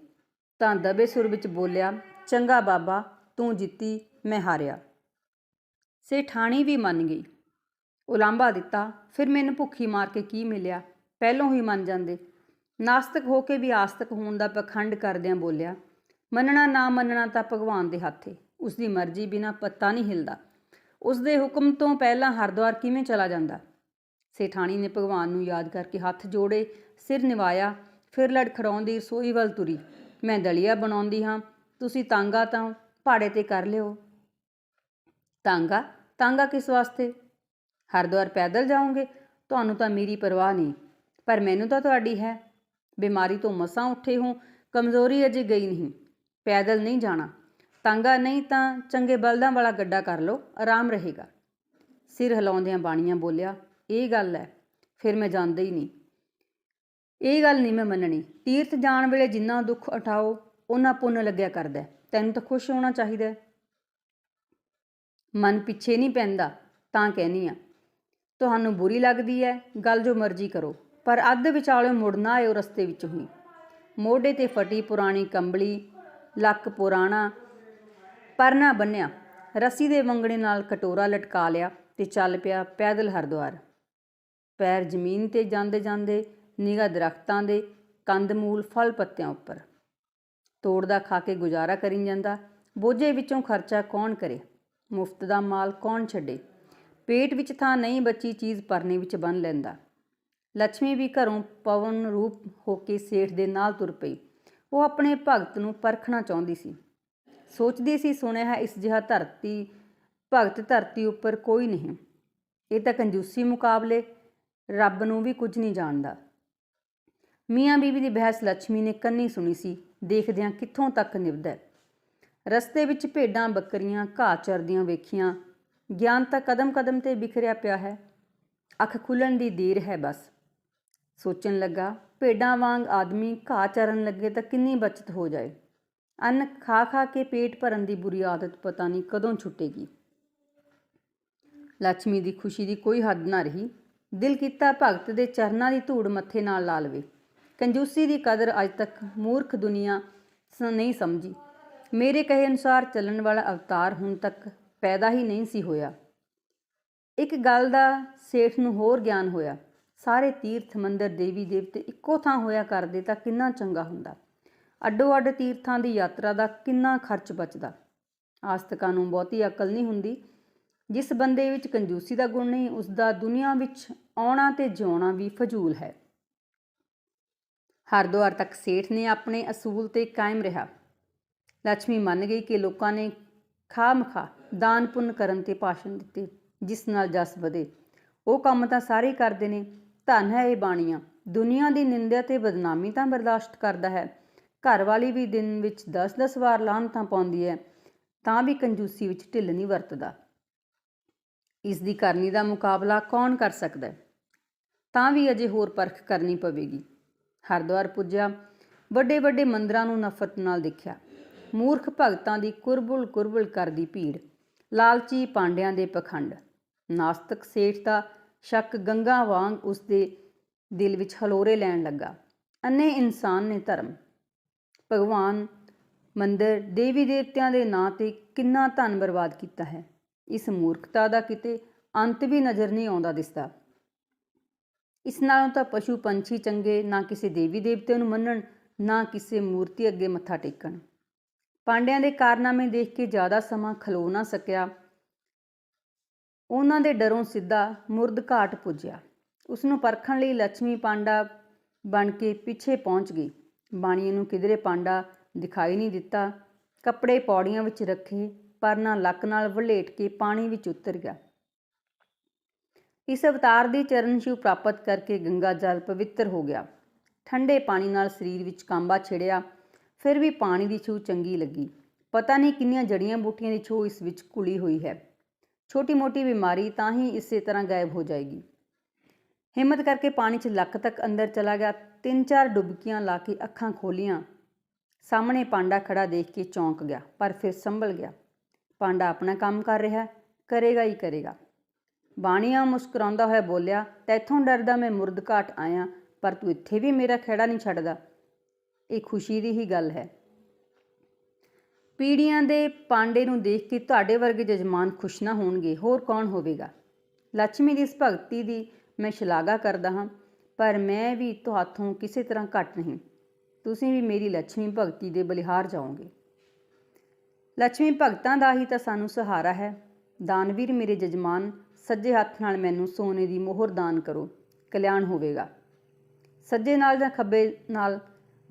ਤਾਂ ਦਬੇ ਸੁਰ ਵਿੱਚ ਬੋਲਿਆ, ਚੰਗਾ ਬਾਬਾ, ਤੂੰ ਜਿੱਤੀ, ਮੈਂ ਹਾਰਿਆ। ਸੇਠਾਣੀ ਵੀ ਮੰਨ ਗਈ। ਉਲਾਂਭਾ ਦਿੱਤਾ। ਫਿਰ ਮੈਨੂੰ ਭੁੱਖੀ ਮਾਰ ਕੇ ਕੀ ਮਿਲਿਆ? ਪਹਿਲੋਂ ਹੀ ਮੰਨ ਜਾਂਦੇ। ਨਾਸਤਕ ਹੋ ਕੇ ਵੀ ਆਸਤਕ ਹੋਣ ਦਾ ਪਖੰਡ ਕਰਦਿਆਂ ਬੋਲਿਆ, ਮੰਨਣਾ ਨਾ ਮੰਨਣਾ ਤਾਂ ਭਗਵਾਨ ਦੇ ਹੱਥ। ਏ ਉਸ ਦੀ ਮਰਜ਼ੀ ਬਿਨਾ ਪੱਤਾ ਨਹੀਂ ਹਿਲਦਾ। ਉਸ ਦੇ ਹੁਕਮ ਤੋਂ ਪਹਿਲਾਂ ਹਰਦੁਆਰ ਕਿਵੇਂ ਚਲਾ ਜਾਂਦਾ? ਸੇਠਾਣੀ ਨੇ ਭਗਵਾਨ ਨੂੰ ਯਾਦ ਕਰਕੇ ਹੱਥ ਜੋੜੇ, ਸਿਰ ਨਿਵਾਇਆ, ਫਿਰ ਲੜਖੜਾਉਂਦੀ ਰਸੋਈ ਵੱਲ ਤੁਰੀ। ਮੈਂ ਦਲੀਆ ਬਣਾਉਂਦੀ ਹਾਂ। ਤੁਸੀਂ ਤਾਂਗਾ ਤਾਂ ਭਾੜੇ ਤੇ ਕਰ ਲਿਓ। ਤਾਂਗਾ ਤਾਂਗਾ ਕਿਸ ਵਾਸਤੇ? ਹਰਦੁਆਰ ਪੈਦਲ ਜਾਓਗੇ, ਤੁਹਾਨੂੰ ਤਾਂ ਮੇਰੀ ਪਰਵਾਹ ਨਹੀਂ। ਪਰ ਮੈਨੂੰ ਤਾਂ ਤੁਹਾਡੀ ਹੈ। ਬਿਮਾਰੀ ਤੋਂ ਮਸਾਂ ਉੱਠੇ ਹੋ, ਕਮਜ਼ੋਰੀ ਅਜੇ ਗਈ ਨਹੀਂ। ਪੈਦਲ ਨਹੀਂ ਜਾਣਾ। ਤਾਂਗਾ ਨਹੀਂ ਤਾਂ ਚੰਗੇ ਬਲਦਾਂ ਵਾਲਾ ਗੱਡਾ ਕਰ ਲਓ, ਆਰਾਮ ਰਹੇਗਾ। ਸਿਰ ਹਿਲਾਉਂਦਿਆਂ ਬਾਣੀਆਂ ਬੋਲਿਆ, ਇਹ ਗੱਲ ਹੈ। ਫਿਰ ਮੈਂ ਜਾਂਦਾ ਹੀ ਨਹੀਂ। ਇਹ ਗੱਲ ਨਹੀਂ ਮੈਂ ਮੰਨਣੀ। ਤੀਰਥ ਜਾਣ ਵੇਲੇ ਜਿੰਨਾ ਦੁੱਖ ਉਠਾਓ ਉਹਨਾਂ ਪੁੰਨ ਲੱਗਿਆ ਕਰਦਾ ਤੈਨੂੰ ਤਾਂ ਖੁਸ਼ ਹੋਣਾ ਚਾਹੀਦਾ ਮਨ ਪਿੱਛੇ ਨਹੀਂ ਪੈਂਦਾ, ਤਾਂ ਕਹਿਨੀ ਆ। ਤੁਹਾਨੂੰ ਬੁਰੀ ਲੱਗਦੀ ਹੈ ਗੱਲ ਜੋ ਮਰਜ਼ੀ ਕਰੋ, ਪਰ ਅੱਧ ਵਿਚਾਲੇ ਮੁੜਨਾ ਆਇਓ ਰਸਤੇ ਵਿੱਚ ਹੀ। ਮੋਢੇ ਤੇ ਫਟੀ ਪੁਰਾਣੀ ਕੰਬਲੀ, ਲੱਕ ਪੁਰਾਣਾ, ਪਰਨਾ ਬੰਨਿਆ, ਰੱਸੀ ਦੇ ਵੰਗਣੇ ਨਾਲ ਕਟੋਰਾ ਲਟਕਾ ਲਿਆ ਤੇ ਚੱਲ ਪਿਆ ਪੈਦਲ ਹਰਦੁਆਰ। ਪੈਰ ਜ਼ਮੀਨ ਤੇ ਜਾਂਦੇ ਜਾਂਦੇ ਨਿਗਾਹ ਦਰਖਤਾਂ ਦੇ ਕੰਦਮੂਲ ਫਲ ਪੱਤਿਆਂ ਉੱਪਰ। ਤੋੜਦਾ ਖਾ ਕੇ ਗੁਜ਼ਾਰਾ ਕਰੀ ਜਾਂਦਾ, ਬੋਝੇ ਵਿੱਚੋਂ ਖਰਚਾ ਕੌਣ ਕਰੇ? ਮੁਫਤ ਦਾ ਮਾਲ ਕੌਣ ਛੱਡੇ? ਪੇਟ ਵਿੱਚ ਥਾਂ ਨਹੀਂ ਬੱਚੀ ਚੀਜ਼ ਪਰਨੇ ਵਿੱਚ ਬੰਨ ਲੈਂਦਾ। ਲక్ష్ਮੀ ਵੀ ਘਰੋਂ ਪਵਨ ਰੂਪ ਹੋ ਕੇ ਸੇਠ ਦੇ ਨਾਲ ਤੁਰ ਪਈ। ਉਹ ਆਪਣੇ ਭਗਤ ਨੂੰ ਪਰਖਣਾ ਚਾਹੁੰਦੀ ਸੀ। ਸੋਚਦੀ ਸੀ, ਸੁਣਿਆ ਹੈ, ਇਸ ਜਿਹਾ ਧਰਤੀ, ਭਗਤ ਧਰਤੀ ਉੱਪਰ ਕੋਈ ਨਹੀਂ। ਇਹ ਤਾਂ ਕੰਜੂਸੀ ਮੁਕਾਬਲੇ, ਰੱਬ ਨੂੰ ਵੀ ਕੁਝ ਨਹੀਂ ਜਾਣਦਾ। ਮੀਆਂ ਬੀਬੀ ਦੀ ਬਹਿਸ ਲక్ష్ਮੀ ਨੇ ਕੰਨੀ ਸੁਣੀ ਸੀ। ਦੇਖਦਿਆਂ ਕਿੱਥੋਂ ਤੱਕ ਨਿਭਦਾ ਰਸਤੇ ਵਿੱਚ ਭੇਡਾਂ ਬੱਕਰੀਆਂ ਘਾਹ ਚਰਦੀਆਂ ਵੇਖੀਆਂ। ਗਿਆਨ ਤਾਂ ਕਦਮ-ਕਦਮ ਤੇ ਬਿਖਰਿਆ ਪਿਆ ਹੈ। ਅੱਖ ਖੁੱਲਣ ਦੀ ਦੇਰ ਹੈ ਬਸ। ਸੋਚਣ ਲੱਗਾ, ਭੇਡਾਂ ਵਾਂਗ ਆਦਮੀ ਘਾਹ ਚਰਨ ਲੱਗੇ ਤਾਂ ਕਿੰਨੀ ਬਚਤ ਹੋ ਜਾਏ। ਅੰਨ ਖਾ ਖਾ ਕੇ ਪੇਟ ਭਰਨ ਦੀ ਬੁਰੀ ਆਦਤ ਪਤਾ ਨਹੀਂ ਕਦੋਂ ਛੁੱਟੇਗੀ। ਲక్ష్ਮੀ ਦੀ ਖੁਸ਼ੀ ਦੀ ਕੋਈ ਹੱਦ ਨਾ ਰਹੀ। ਦਿਲ ਕੀਤਾ ਭਗਤ ਦੇ ਚਰਨਾਂ ਦੀ ਧੂੜ ਮੱਥੇ ਨਾਲ ਲਾ ਲਵੇ। ਕੰਜੂਸੀ ਦੀ ਕਦਰ ਅੱਜ ਤੱਕ ਮੂਰਖ ਦੁਨੀਆ ਨਹੀਂ ਸਮਝੀ। ਮੇਰੇ ਕਹੇ ਅਨੁਸਾਰ ਚੱਲਣ ਵਾਲਾ ਅਵਤਾਰ ਹੁਣ ਤੱਕ ਪੈਦਾ ਹੀ ਨਹੀਂ ਸੀ ਹੋਇਆ। ਇੱਕ ਗੱਲ ਦਾ ਸੇਠ ਨੂੰ ਹੋਰ ਗਿਆਨ ਹੋਇਆ। ਸਾਰੇ ਤੀਰਥ ਮੰਦਰ ਦੇਵੀ ਦੇਵਤੇ ਇੱਕੋ ਥਾਂ ਹੋਇਆ ਕਰਦੇ ਤਾਂ ਕਿੰਨਾ ਚੰਗਾ ਹੁੰਦਾ। ਅੱਡੋ ਅੱਡ ਤੀਰਥਾਂ ਦੀ ਯਾਤਰਾ ਦਾ ਕਿੰਨਾ ਖਰਚ ਬਚਦਾ। ਆਸਤਕਾਂ ਨੂੰ ਬਹੁਤੀ ਅਕਲ ਨਹੀਂ ਹੁੰਦੀ। ਜਿਸ ਬੰਦੇ ਵਿੱਚ ਕੰਜੂਸੀ ਦਾ ਗੁਣ ਨਹੀਂ, ਉਸ ਦਾ ਦੁਨੀਆ ਵਿੱਚ ਆਉਣਾ ਤੇ ਜਿਉਣਾ ਵੀ ਫਜ਼ੂਲ ਹੈ। ਹਰਦੁਆਰ ਤੱਕ ਸੇਠ ਨੇ ਆਪਣੇ ਅਸੂਲ ਤੇ ਕਾਇਮ ਰਿਹਾ। ਲక్ష్ਮੀ ਮੰਨ ਗਈ ਕਿ ਲੋਕਾਂ ਨੇ ਖਾਮਖਾ ਦਾਨ ਪੁੰਨ ਕਰਨ ਤੇ ਭਾਸ਼ਣ ਦਿੱਤੇ, ਜਿਸ ਨਾਲ ਜਸ ਵਧੇ। ਉਹ ਕੰਮ ਤਾਂ ਸਾਰੇ ਕਰਦੇ ਨੇ, ਧਨ ਹੈ ਇਹ ਬਾਣੀਆਂ। ਦੁਨੀਆ ਦੀ ਨਿੰਦਿਆ ਤੇ ਬਦਨਾਮੀ ਤਾਂ ਬਰਦਾਸ਼ਤ ਕਰਦਾ ਹੈ। ਘਰ ਵਾਲੀ ਵੀ ਦਿਨ ਵਿੱਚ 10-10 ਵਾਰ ਲਾਹਨਤਾਂ ਪਾਉਂਦੀ ਹੈ, ਤਾਂ ਵੀ ਕੰਜੂਸੀ ਵਿੱਚ ਢਿੱਲ ਨਹੀਂ ਵਰਤਦਾ। ਇਸ ਦੀ ਕਰਨੀ ਦਾ ਮੁਕਾਬਲਾ ਕੌਣ ਕਰ ਸਕਦਾ ਹੈ? ਤਾਂ ਵੀ ਅਜੇ ਹੋਰ ਪਰਖ ਕਰਨੀ ਪਵੇਗੀ। ਹਰਦੁਆਰ ਪੁੱਜਿਆ ਵੱਡੇ ਵੱਡੇ ਮੰਦਰਾਂ ਨੂੰ ਨਫ਼ਰਤ ਨਾਲ ਦੇਖਿਆ। ਮੂਰਖ ਭਗਤਾਂ ਦੀ ਕੁਰਬੁਲ ਕੁਰਬੁਲ ਕਰਦੀ ਭੀੜ, ਲਾਲਚੀ ਪਾਂਡਿਆਂ ਦੇ ਪਖੰਡ। ਨਾਸਤਕ ਸੇਠ ਦਾ ਸ਼ੱਕ ਗੰਗਾ ਵਾਂਗ ਉਸ ਦੇ ਦਿਲ ਵਿੱਚ ਹਲੋਰੇ ਲੈਣ ਲੱਗਾ। ਅੰਨੇ ਇਨਸਾਨ ਨੇ ਧਰਮ। ਭਗਵਾਨ ਮੰਦਰ ਦੇਵੀ ਦੇਵਤਿਆਂ ਦੇ ਨਾਂ ਤੇ ਕਿੰਨਾ ਧਨ ਬਰਬਾਦ ਕੀਤਾ ਹੈ। ਇਸ ਮੂਰਖਤਾ ਦਾ ਕਿਤੇ ਅੰਤ ਵੀ ਨਜ਼ਰ ਨਹੀਂ ਆਉਂਦਾ ਦਿਸਦਾ। ਇਸ ਨਾਲੋਂ ਤਾਂ ਪਸ਼ੂ ਪੰਛੀ ਚੰਗੇ ਨਾ ਕਿਸੇ ਦੇਵੀ ਦੇਵਤੇ ਨੂੰ ਮੰਨਣ, ਨਾ ਕਿਸੇ ਮੂਰਤੀ ਅੱਗੇ ਮੱਥਾ ਟੇਕਣ। ਪਾਂਡਿਆਂ ਦੇ ਕਾਰਨਾਮੇ ਦੇਖ ਕੇ ਜ਼ਿਆਦਾ ਸਮਾਂ ਖਲੋ ਨਾ ਸਕਿਆ। ਉਹਨਾਂ ਦੇ ਡਰੋਂ ਸਿੱਧਾ ਮੁਰਦ ਘਾਟ ਪੁੱਜਿਆ। ਉਸ ਨੂੰ ਪਰਖਣ ਲਈ ਲక్ష్ਮੀ ਪਾਂਡਾ ਬਣ ਕੇ ਪਿੱਛੇ ਪਹੁੰਚ ਗਈ। ਬਾਣੀ ਨੂੰ ਕਿਧਰੇ ਪਾਂਡਾ ਦਿਖਾਈ ਨਹੀਂ ਦਿੱਤਾ। ਕੱਪੜੇ ਪੌੜੀਆਂ ਵਿੱਚ ਰੱਖੇ, ਪਰ ਪਰਨਾ ਲੱਕ ਨਾਲ ਵਲੇਟ ਕੇ ਪਾਣੀ ਵਿੱਚ ਉਤਰ ਗਿਆ। ਇਸ ਅਵਤਾਰ ਦੀ ਚਰਨ ਛੂ ਪ੍ਰਾਪਤ ਕਰਕੇ ਗੰਗਾ ਜਲ ਪਵਿੱਤਰ ਹੋ ਗਿਆ। ਠੰਡੇ ਪਾਣੀ ਨਾਲ ਸਰੀਰ ਵਿੱਚ ਕਾਂਬਾ ਛਿੜਿਆ। ਫਿਰ ਵੀ ਪਾਣੀ ਦੀ ਛੂ ਚੰਗੀ ਲੱਗੀ। ਪਤਾ ਨਹੀਂ ਕਿੰਨੀਆਂ ਜੜੀਆਂ ਬੂਟੀਆਂ ਦੀ ਛੂ ਇਸ ਵਿੱਚ ਘੁਲੀ ਹੋਈ ਹੈ। ਛੋਟੀ ਮੋਟੀ ਬਿਮਾਰੀ ਤਾਂ ਹੀ ਇਸੇ ਤਰ੍ਹਾਂ ਗਾਇਬ ਹੋ ਜਾਏਗੀ। ਹਿੰਮਤ ਕਰਕੇ ਪਾਣੀ 'ਚ ਲੱਕ ਤੱਕ ਅੰਦਰ ਚਲਾ ਗਿਆ। ਤਿੰਨ ਚਾਰ ਡੁਬਕੀਆਂ ਲਾ ਕੇ ਅੱਖਾਂ ਖੋਲੀਆਂ। ਸਾਹਮਣੇ ਪਾਂਡਾ ਖੜਾ ਦੇਖ ਕੇ ਚੌਂਕ ਗਿਆ, ਪਰ ਫਿਰ ਸੰਭਲ ਗਿਆ। ਪਾਂਡਾ ਆਪਣਾ ਕੰਮ ਕਰ ਰਿਹਾ ਕਰੇਗਾ ਹੀ ਕਰੇਗਾ। ਬਾਣੀਆਂ ਮੁਸਕਰਾਉਂਦਾ ਹੋਇਆ ਬੋਲਿਆ, ਤੈਥੋਂ ਡਰਦਾ ਮੈਂ ਮੁਰਦ ਘਾਟ ਆਇਆ, ਪਰ ਤੂੰ ਇੱਥੇ ਵੀ ਮੇਰਾ ਖਹਿੜਾ ਨਹੀਂ ਛੱਡਦਾ। ਇਹ ਖੁਸ਼ੀ ਦੀ ਹੀ ਗੱਲ ਹੈ। ਪੀੜੀਆਂ ਦੇ ਪਾਂਡੇ ਨੂੰ ਦੇਖ ਕੇ ਤੁਹਾਡੇ ਵਰਗੇ ਜਜਮਾਨ ਖੁਸ਼ ਨਾ ਹੋਣਗੇ, ਹੋਰ ਕੌਣ ਹੋਵੇਗਾ? ਲక్ష్ਮੀ ਦੀ ਇਸ ਭਗਤੀ ਦੀ ਮੈਂ ਸ਼ਲਾਘਾ ਕਰਦਾ ਹਾਂ, ਪਰ ਮੈਂ ਵੀ ਤੁਹਾਥੋਂ ਕਿਸੇ ਤਰ੍ਹਾਂ ਘੱਟ ਨਹੀਂ। ਤੁਸੀਂ ਵੀ ਮੇਰੀ ਲక్ష్ਮੀ ਭਗਤੀ ਦੇ ਬਲਿਹਾਰ ਜਾਓਗੇ। ਲక్ష్ਮੀ ਭਗਤਾਂ ਦਾ ਹੀ ਤਾਂ ਸਾਨੂੰ ਸਹਾਰਾ ਹੈ। ਦਾਨਵੀਰ ਮੇਰੇ ਜਜਮਾਨ, ਸੱਜੇ ਹੱਥ ਨਾਲ ਮੈਨੂੰ ਸੋਨੇ ਦੀ ਮੋਹਰ ਦਾਨ ਕਰੋ, ਕਲਿਆਣ ਹੋਵੇਗਾ। ਸੱਜੇ ਨਾਲ ਜਾਂ ਖੱਬੇ ਨਾਲ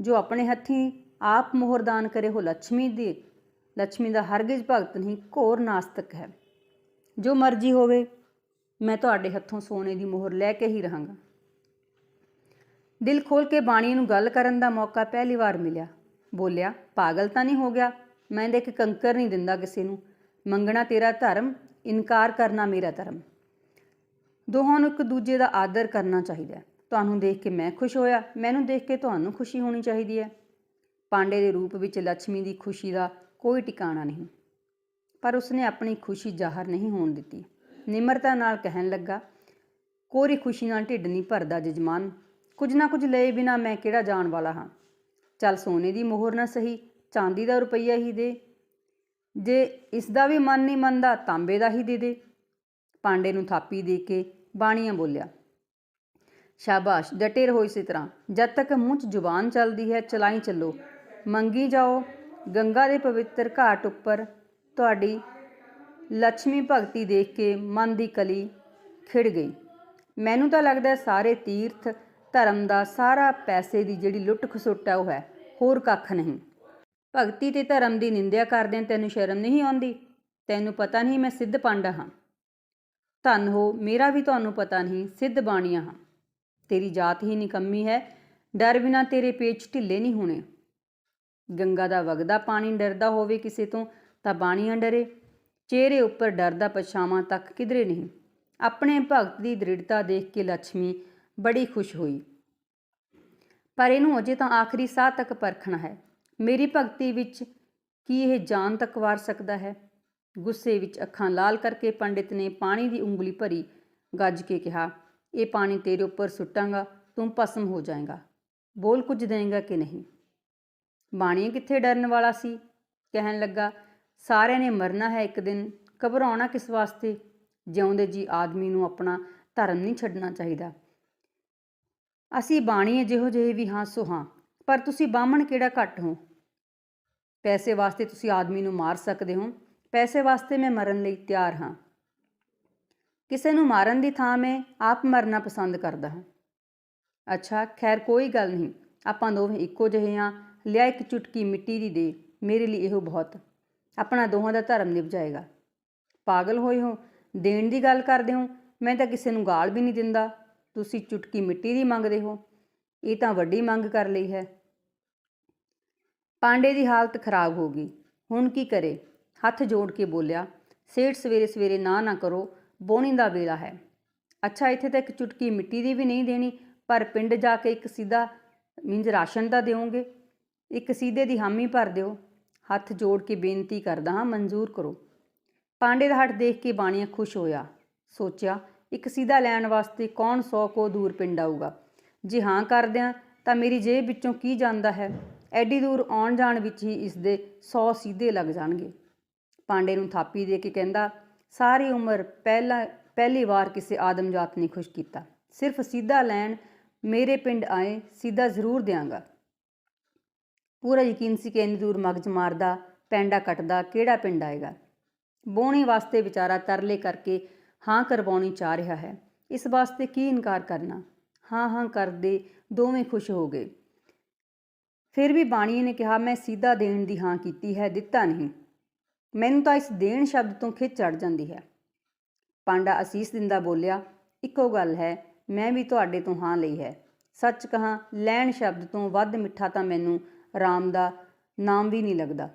ਜੋ ਆਪਣੇ ਹੱਥੀਂ ਆਪ ਮੋਹਰਦਾਨ ਕਰੇ ਹੋ ਲక్ష్ਮੀ ਦੇ ਲక్ష్ਮੀ ਦਾ ਹਰਗਿਜ਼ ਭਗਤ ਨਹੀਂ, ਘੋਰ ਨਾਸਤਕ ਹੈ। ਜੋ ਮਰਜ਼ੀ ਹੋਵੇ, ਮੈਂ ਤੁਹਾਡੇ ਹੱਥੋਂ ਸੋਨੇ ਦੀ ਮੋਹਰ ਲੈ ਕੇ ਹੀ ਰਹਾਂਗਾ। ਦਿਲ ਖੋਲ ਕੇ ਬਾਣੀ ਨੂੰ ਗੱਲ ਕਰਨ ਦਾ ਮੌਕਾ ਪਹਿਲੀ ਵਾਰ ਮਿਲਿਆ। ਬੋਲਿਆ, ਪਾਗਲ ਤਾਂ ਨਹੀਂ ਹੋ ਗਿਆ? ਮੈਂ ਦੇ ਇੱਕ ਕੰਕਰ ਨਹੀਂ ਦਿੰਦਾ ਕਿਸੇ ਨੂੰ। ਮੰਗਣਾ ਤੇਰਾ ਧਰਮ, ਇਨਕਾਰ ਕਰਨਾ ਮੇਰਾ ਧਰਮ। ਦੋਹਾਂ ਨੂੰ ਇੱਕ ਦੂਜੇ ਦਾ ਆਦਰ ਕਰਨਾ ਚਾਹੀਦਾ ਤੁਹਾਨੂੰ ਦੇਖ ਕੇ ਮੈਂ ਖੁਸ਼ ਹੋਇਆ। ਮੈਨੂੰ ਦੇਖ ਕੇ ਤੁਹਾਨੂੰ ਖੁਸ਼ੀ ਹੋਣੀ ਚਾਹੀਦੀ ਹੈ। ਪਾਂਡੇ ਦੇ ਰੂਪ ਵਿੱਚ ਲక్ష్ਮੀ ਦੀ ਖੁਸ਼ੀ ਦਾ ਕੋਈ ਟਿਕਾਣਾ ਨਹੀਂ। ਪਰ ਉਸਨੇ ਆਪਣੀ ਖੁਸ਼ੀ ਜ਼ਾਹਰ ਨਹੀਂ ਹੋਣ ਦਿੱਤੀ। ਨਿਮਰਤਾ ਨਾਲ ਕਹਿਣ ਲੱਗਾ, ਕੋਰੀ ਖੁਸ਼ੀ ਨਾਲ ਢਿੱਡ ਨਹੀਂ ਭਰਦਾ ਜਜਮਾਨ। ਕੁਝ ਨਾ ਕੁਝ ਲਏ ਬਿਨਾ ਮੈਂ ਕਿਹੜਾ ਜਾਣ ਵਾਲਾ ਹਾਂ? ਚੱਲ ਸੋਨੇ ਦੀ ਮੋਹਰ ਨਾ ਸਹੀ, ਚਾਂਦੀ ਦਾ ਰੁਪਈਆ ਹੀ ਦੇ। ਜੇ ਇਸ ਦਾ ਵੀ ਮਨ ਨਹੀਂ ਮੰਨਦਾ, ਤਾਂਬੇ ਦਾ ਹੀ ਦੇ ਦੇ। ਪਾਂਡੇ ਨੂੰ ਥਾਪੀ ਦੇ ਕੇ ਬਾਣੀਆਂ ਬੋਲਿਆ ਸ਼ਾਬਾਸ਼, ਡਟੇ ਰਹੋ ਇਸੇ ਤਰ੍ਹਾਂ। ਜਦ ਤੱਕ ਮੂੰਹ 'ਚ ਜ਼ੁਬਾਨ ਚੱਲਦੀ ਹੈ, ਚਲਾਈ ਚੱਲੋ। ਮੰਗੀ ਜਾਓ, ਗੰਗਾ ਦੇ ਪਵਿੱਤਰ ਘਾਟ ਉੱਪਰ ਤੁਹਾਡੀ ਲక్ష్ਮੀ ਭਗਤੀ ਦੇਖ ਕੇ ਮਨ ਦੀ ਕਲੀ ਖਿੜ ਗਈ। ਮੈਨੂੰ ਤਾਂ ਲੱਗਦਾ ਸਾਰੇ ਤੀਰਥ, ਧਰਮ ਦਾ ਸਾਰਾ ਪੈਸੇ ਦੀ ਜਿਹੜੀ ਲੁੱਟ ਖਸੁੱਟ ਹੈ ਉਹ ਹੈ। ਹੋਰ ਕੱਖ ਨਹੀਂ। ਭਗਤੀ ਤੇ ਧਰਮ ਦੀ ਨਿੰਦਿਆ ਕਰਦਿਆਂ ਤੈਨੂੰ ਸ਼ਰਮ ਨਹੀਂ ਆਉਂਦੀ? ਤੈਨੂੰ ਪਤਾ ਨਹੀਂ ਮੈਂ ਸਿੱਧ ਪਾਂਡਾ ਹਾਂ। ਧੰਨ ਹੋ, ਮੇਰਾ ਵੀ ਤੁਹਾਨੂੰ ਪਤਾ ਨਹੀਂ, ਸਿੱਧ ਬਾਣੀਆਂ ਹਾਂ। ਤੇਰੀ ਜਾਤ ਹੀ ਨਿਕੰਮੀ ਹੈ, ਡਰ ਬਿਨਾ ਤੇਰੇ ਪੇਚ ਢਿੱਲੇ ਨਹੀਂ ਹੋਣੇ। ਗੰਗਾ ਦਾ ਵਗਦਾ ਪਾਣੀ ਡਰਦਾ ਹੋਵੇ ਕਿਸੇ ਤੋਂ, ਤਾਂ ਬਾਣੀਆਂ ਡਰੇ। ਚਿਹਰੇ ਉੱਪਰ ਡਰ ਦਾ ਪਛਾਵਾਂ ਤੱਕ ਕਿਧਰੇ ਨਹੀਂ। ਆਪਣੇ ਭਗਤ ਦੀ ਦ੍ਰਿੜਤਾ ਦੇਖ ਕੇ ਲక్ష్ਮੀ ਬੜੀ ਖੁਸ਼ ਹੋਈ। ਪਰ ਇਹਨੂੰ ਅਜੇ ਤਾਂ ਆਖਰੀ ਸਾਹ ਤੱਕ ਪਰਖਣਾ ਹੈ। ਮੇਰੀ ਭਗਤੀ ਵਿੱਚ ਕੀ ਇਹ ਜਾਨ ਤੱਕ ਵਾਰ ਸਕਦਾ ਹੈ? ਗੁੱਸੇ ਵਿੱਚ ਅੱਖਾਂ ਲਾਲ ਕਰਕੇ ਪੰਡਿਤ ਨੇ ਪਾਣੀ ਦੀ ਉਂਗਲੀ ਭਰੀ ਗੱਜ ਕੇ ਕਿਹਾ ਇਹ ਪਾਣੀ ਤੇਰੇ ਉੱਪਰ ਸੁੱਟਾਂਗਾ, ਤੂੰ ਭਸਮ ਹੋ ਜਾਏਗਾ। ਬੋਲ ਕੁਝ ਦੇਂਗਾ ਕਿ ਨਹੀਂ? ਬਾਣੀ ਕਿੱਥੇ ਡਰਨ ਵਾਲਾ ਸੀ? ਕਹਿਣ ਲੱਗਾ, ਸਾਰਿਆਂ ਨੇ ਮਰਨਾ ਹੈ ਇੱਕ ਦਿਨ, ਘਬਰਾਉਣਾ ਕਿਸ ਵਾਸਤੇ? ਜਿਉਂਦੇ ਜੀ ਆਦਮੀ ਨੂੰ ਆਪਣਾ ਧਰਮ ਨਹੀਂ ਛੱਡਣਾ ਚਾਹੀਦਾ। ਅਸੀਂ ਬਾਣੀ ਜਿਹੋ ਜਿਹੇ ਵੀ ਹਾਂ ਸੋ ਹਾਂ, ਪਰ ਤੁਸੀਂ ਬਾਹਮਣ ਕਿਹੜਾ ਘੱਟ ਹੋ? ਪੈਸੇ ਵਾਸਤੇ ਤੁਸੀਂ ਆਦਮੀ ਨੂੰ ਮਾਰ ਸਕਦੇ ਹੋ। ਪੈਸੇ ਵਾਸਤੇ ਮੈਂ ਮਰਨ ਲਈ ਤਿਆਰ ਹਾਂ। ਕਿਸੇ ਨੂੰ ਮਾਰਨ ਦੀ ਥਾਂ ਮੈਂ ਆਪ ਮਰਨਾ ਪਸੰਦ ਕਰਦਾ ਹਾਂ। ਅੱਛਾ, ਖੈਰ ਕੋਈ ਗੱਲ ਨਹੀਂ। ਆਪਾਂ ਦੋਵੇਂ ਇੱਕੋ ਜਿਹੇ ਹਾਂ। ਲਿਆ ਇੱਕ ਚੁਟਕੀ ਮਿੱਟੀ ਦੀ ਦੇ। ਮੇਰੇ ਲਈ ਇਹੋ ਬਹੁਤ। ਆਪਣਾ ਦੋਹਾਂ ਦਾ ਧਰਮ ਨਿਭ ਜਾਏਗਾ ਪਾਗਲ ਹੋਏ ਹੋ। ਦੇਣ ਦੀ ਗੱਲ ਕਰਦੇ ਹੋ। ਮੈਂ ਤਾਂ ਕਿਸੇ ਨੂੰ ਗਾਲ ਵੀ ਨਹੀਂ ਦਿੰਦਾ। ਤੁਸੀਂ ਚੁਟਕੀ ਮਿੱਟੀ ਦੀ ਮੰਗਦੇ ਹੋ। ਇਹ ਤਾਂ ਵੱਡੀ ਮੰਗ ਕਰ ਲਈ ਹੈ। ਪਾਂਡੇ ਦੀ ਹਾਲਤ ਖਰਾਬ ਹੋ ਗਈ। ਹੁਣ ਕੀ ਕਰੇ? ਹੱਥ ਜੋੜ ਕੇ ਬੋਲਿਆ, ਸੇਠ ਸਵੇਰੇ ਸਵੇਰੇ ਨਾ ਨਾ ਕਰੋ। ਬੋਣੀ ਦਾ ਵੇਲਾ ਹੈ। ਅੱਛਾ, ਇੱਥੇ ਤਾਂ ਇੱਕ ਚੁਟਕੀ ਮਿੱਟੀ ਦੀ ਵੀ ਨਹੀਂ ਦੇਣੀ, ਪਰ ਪਿੰਡ ਜਾ ਕੇ ਇੱਕ ਸਿੱਧਾ ਮਿੰਜ ਰਾਸ਼ਨ ਦਾ ਦਿਓਗੇ। ਇੱਕ ਸਿੱਧੇ ਦੀ ਹਾਮੀ ਭਰ ਦਿਓ। ਹੱਥ ਜੋੜ ਕੇ ਬੇਨਤੀ ਕਰਦਾ ਹਾਂ, ਮਨਜ਼ੂਰ ਕਰੋ। ਪਾਂਡੇ ਦਾ ਹੱਥ ਦੇਖ ਕੇ ਬਾਣੀਆ ਖੁਸ਼ ਹੋਇਆ। ਸੋਚਿਆ, ਇੱਕ ਸਿੱਧਾ ਲੈਣ ਵਾਸਤੇ ਕੌਣ ਸੌ ਕੋ ਦੂਰ ਪਿੰਡ ਆਊਗਾ? ਜੇ ਹਾਂ ਕਰਦਿਆਂ, ਤਾਂ ਮੇਰੀ ਜੇਬ ਵਿੱਚੋਂ ਕੀ ਜਾਂਦਾ ਹੈ? ਐਡੀ ਦੂਰ ਆਉਣ ਜਾਣ ਵਿੱਚ ਹੀ ਇਸ ਦੇ 100 ਸਿੱਧੇ ਲੱਗ ਜਾਣਗੇ। ਪਾਂਡੇ ਨੂੰ ਥਾਪੀ ਦੇ ਕੇ ਕਹਿੰਦਾ ਸਾਰੀ ਉਮਰ ਪਹਿਲਾ, ਪਹਿਲੀ ਵਾਰ ਕਿਸੇ ਆਦਮਜਾਤ ਨੇ ਖੁਸ਼ ਕੀਤਾ। ਸਿਰਫ ਸਿੱਧਾ ਲੈਣ ਮੇਰੇ ਪਿੰਡ ਆਏ, ਸਿੱਧਾ ਜ਼ਰੂਰ ਦਿਆਂਗਾ। ਪੂਰਾ ਯਕੀਨ ਸੀ ਕਿ ਇੰਨੀ ਦੂਰ ਮਗਜ ਮਾਰਦਾ, ਪੈਂਡਾ ਕੱਟਦਾ, ਕਿਹੜਾ ਪਿੰਡ ਆਏਗਾ? ਬੋਣੀ ਵਾਸਤੇ ਵਿਚਾਰਾ ਤਰਲੇ ਕਰਕੇ ਹਾਂ ਕਰਵਾਉਣੀ ਚਾਹ ਰਿਹਾ ਹੈ। ਇਸ ਵਾਸਤੇ ਕੀ ਇਨਕਾਰ ਕਰਨਾ? ਹਾਂ ਹਾਂ ਕਰਦੇ ਦੋਵੇਂ ਖੁਸ਼ ਹੋ ਗਏ। ਫਿਰ ਵੀ ਬਾਣੀ ਨੇ ਕਿਹਾ, ਮੈਂ ਸਿੱਧਾ ਦੇਣ ਦੀ ਹਾਂ ਕੀਤੀ ਹੈ, ਦਿੱਤਾ ਨਹੀਂ। ਮੈਨੂੰ ਤਾਂ ਇਸ ਦੇਣ ਸ਼ਬਦ ਤੋਂ ਖਿੱਚ ਚੜ ਜਾਂਦੀ ਹੈ। ਪਾਂਡਾ ਅਸੀਸ ਦਿੰਦਾ ਬੋਲਿਆ, ਇੱਕੋ ਗੱਲ ਹੈ, ਮੈਂ ਵੀ ਤੁਹਾਡੇ ਤੋਂ ਹਾਂ ਲਈ ਹੈ। ਸੱਚ ਕਹਾਂ, ਲੈਣ ਸ਼ਬਦ ਤੋਂ ਵੱਧ ਮਿੱਠਾ ਤਾਂ ਮੈਨੂੰ ਰਾਮ ਦਾ ਨਾਮ ਵੀ ਨਹੀਂ ਲੱਗਦਾ।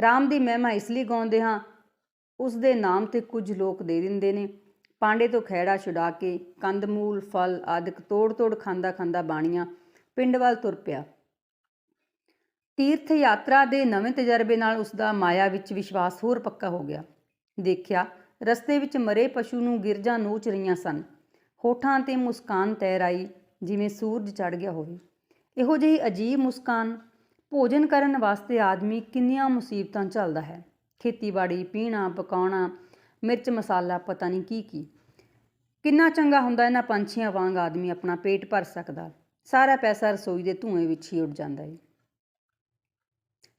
ਰਾਮ ਦੀ ਮਹਿਮਾ ਇਸ ਲਈ ਗਾਉਂਦੇ ਹਾਂ, ਉਸ ਦੇ ਨਾਮ ਤੇ ਕੁਝ ਲੋਕ ਦੇ ਦਿੰਦੇ ਨੇ। ਪਾਂਡੇ ਤੋਂ ਖੈੜਾ ਛੁਡਾ ਕੇ ਕੰਦਮੂਲ ਫਲ ਆਦਿਕ ਤੋੜ-ਤੋੜ ਖਾਂਦਾ ਖਾਂਦਾ ਬਾਣੀਆਂ ਪਿੰਡ ਵੱਲ ਤੁਰ ਪਿਆ। ਤੀਰਥ ਯਾਤਰਾ ਦੇ ਨਵੇਂ ਤਜਰਬੇ ਨਾਲ ਉਸ ਦਾ ਮਾਇਆ ਵਿੱਚ ਵਿਸ਼ਵਾਸ ਹੋਰ ਪੱਕਾ ਹੋ ਗਿਆ। ਦੇਖਿਆ, ਰਸਤੇ ਵਿੱਚ ਮਰੇ ਪਸ਼ੂ ਨੂੰ ਗਿਰਜਾਂ ਨੋਚ ਰਹੀਆਂ ਸਨ। ਹੋਠਾਂ ਤੇ ਮੁਸਕਾਨ ਤੈਰ ਆਈ, ਜਿਵੇਂ ਸੂਰਜ ਚੜ ਗਿਆ ਹੋਵੇ। ਇਹੋ ਜਿਹੀ ਅਜੀਬ ਮੁਸਕਾਨ, ਭੋਜਨ ਕਰਨ ਵਾਸਤੇ ਆਦਮੀ ਕਿੰਨੀਆਂ ਮੁਸੀਬਤਾਂ ਝੱਲਦਾ ਹੈ। ਖੇਤੀਬਾੜੀ, ਪੀਣਾ, ਪਕਾਉਣਾ, ਮਿਰਚ, ਮਸਾਲਾ, ਪਤਾ ਨਹੀਂ ਕੀ ਕੀ। ਕਿੰਨਾ ਚੰਗਾ ਹੁੰਦਾ ਇਹਨਾਂ ਪੰਛੀਆਂ ਵਾਂਗ ਆਦਮੀ ਆਪਣਾ ਪੇਟ ਭਰ ਸਕਦਾ। ਸਾਰਾ ਪੈਸਾ ਰਸੋਈ ਦੇ ਧੂਏ ਵਿੱਚ ਹੀ ਉੱਡ ਜਾਂਦਾ ਹੈ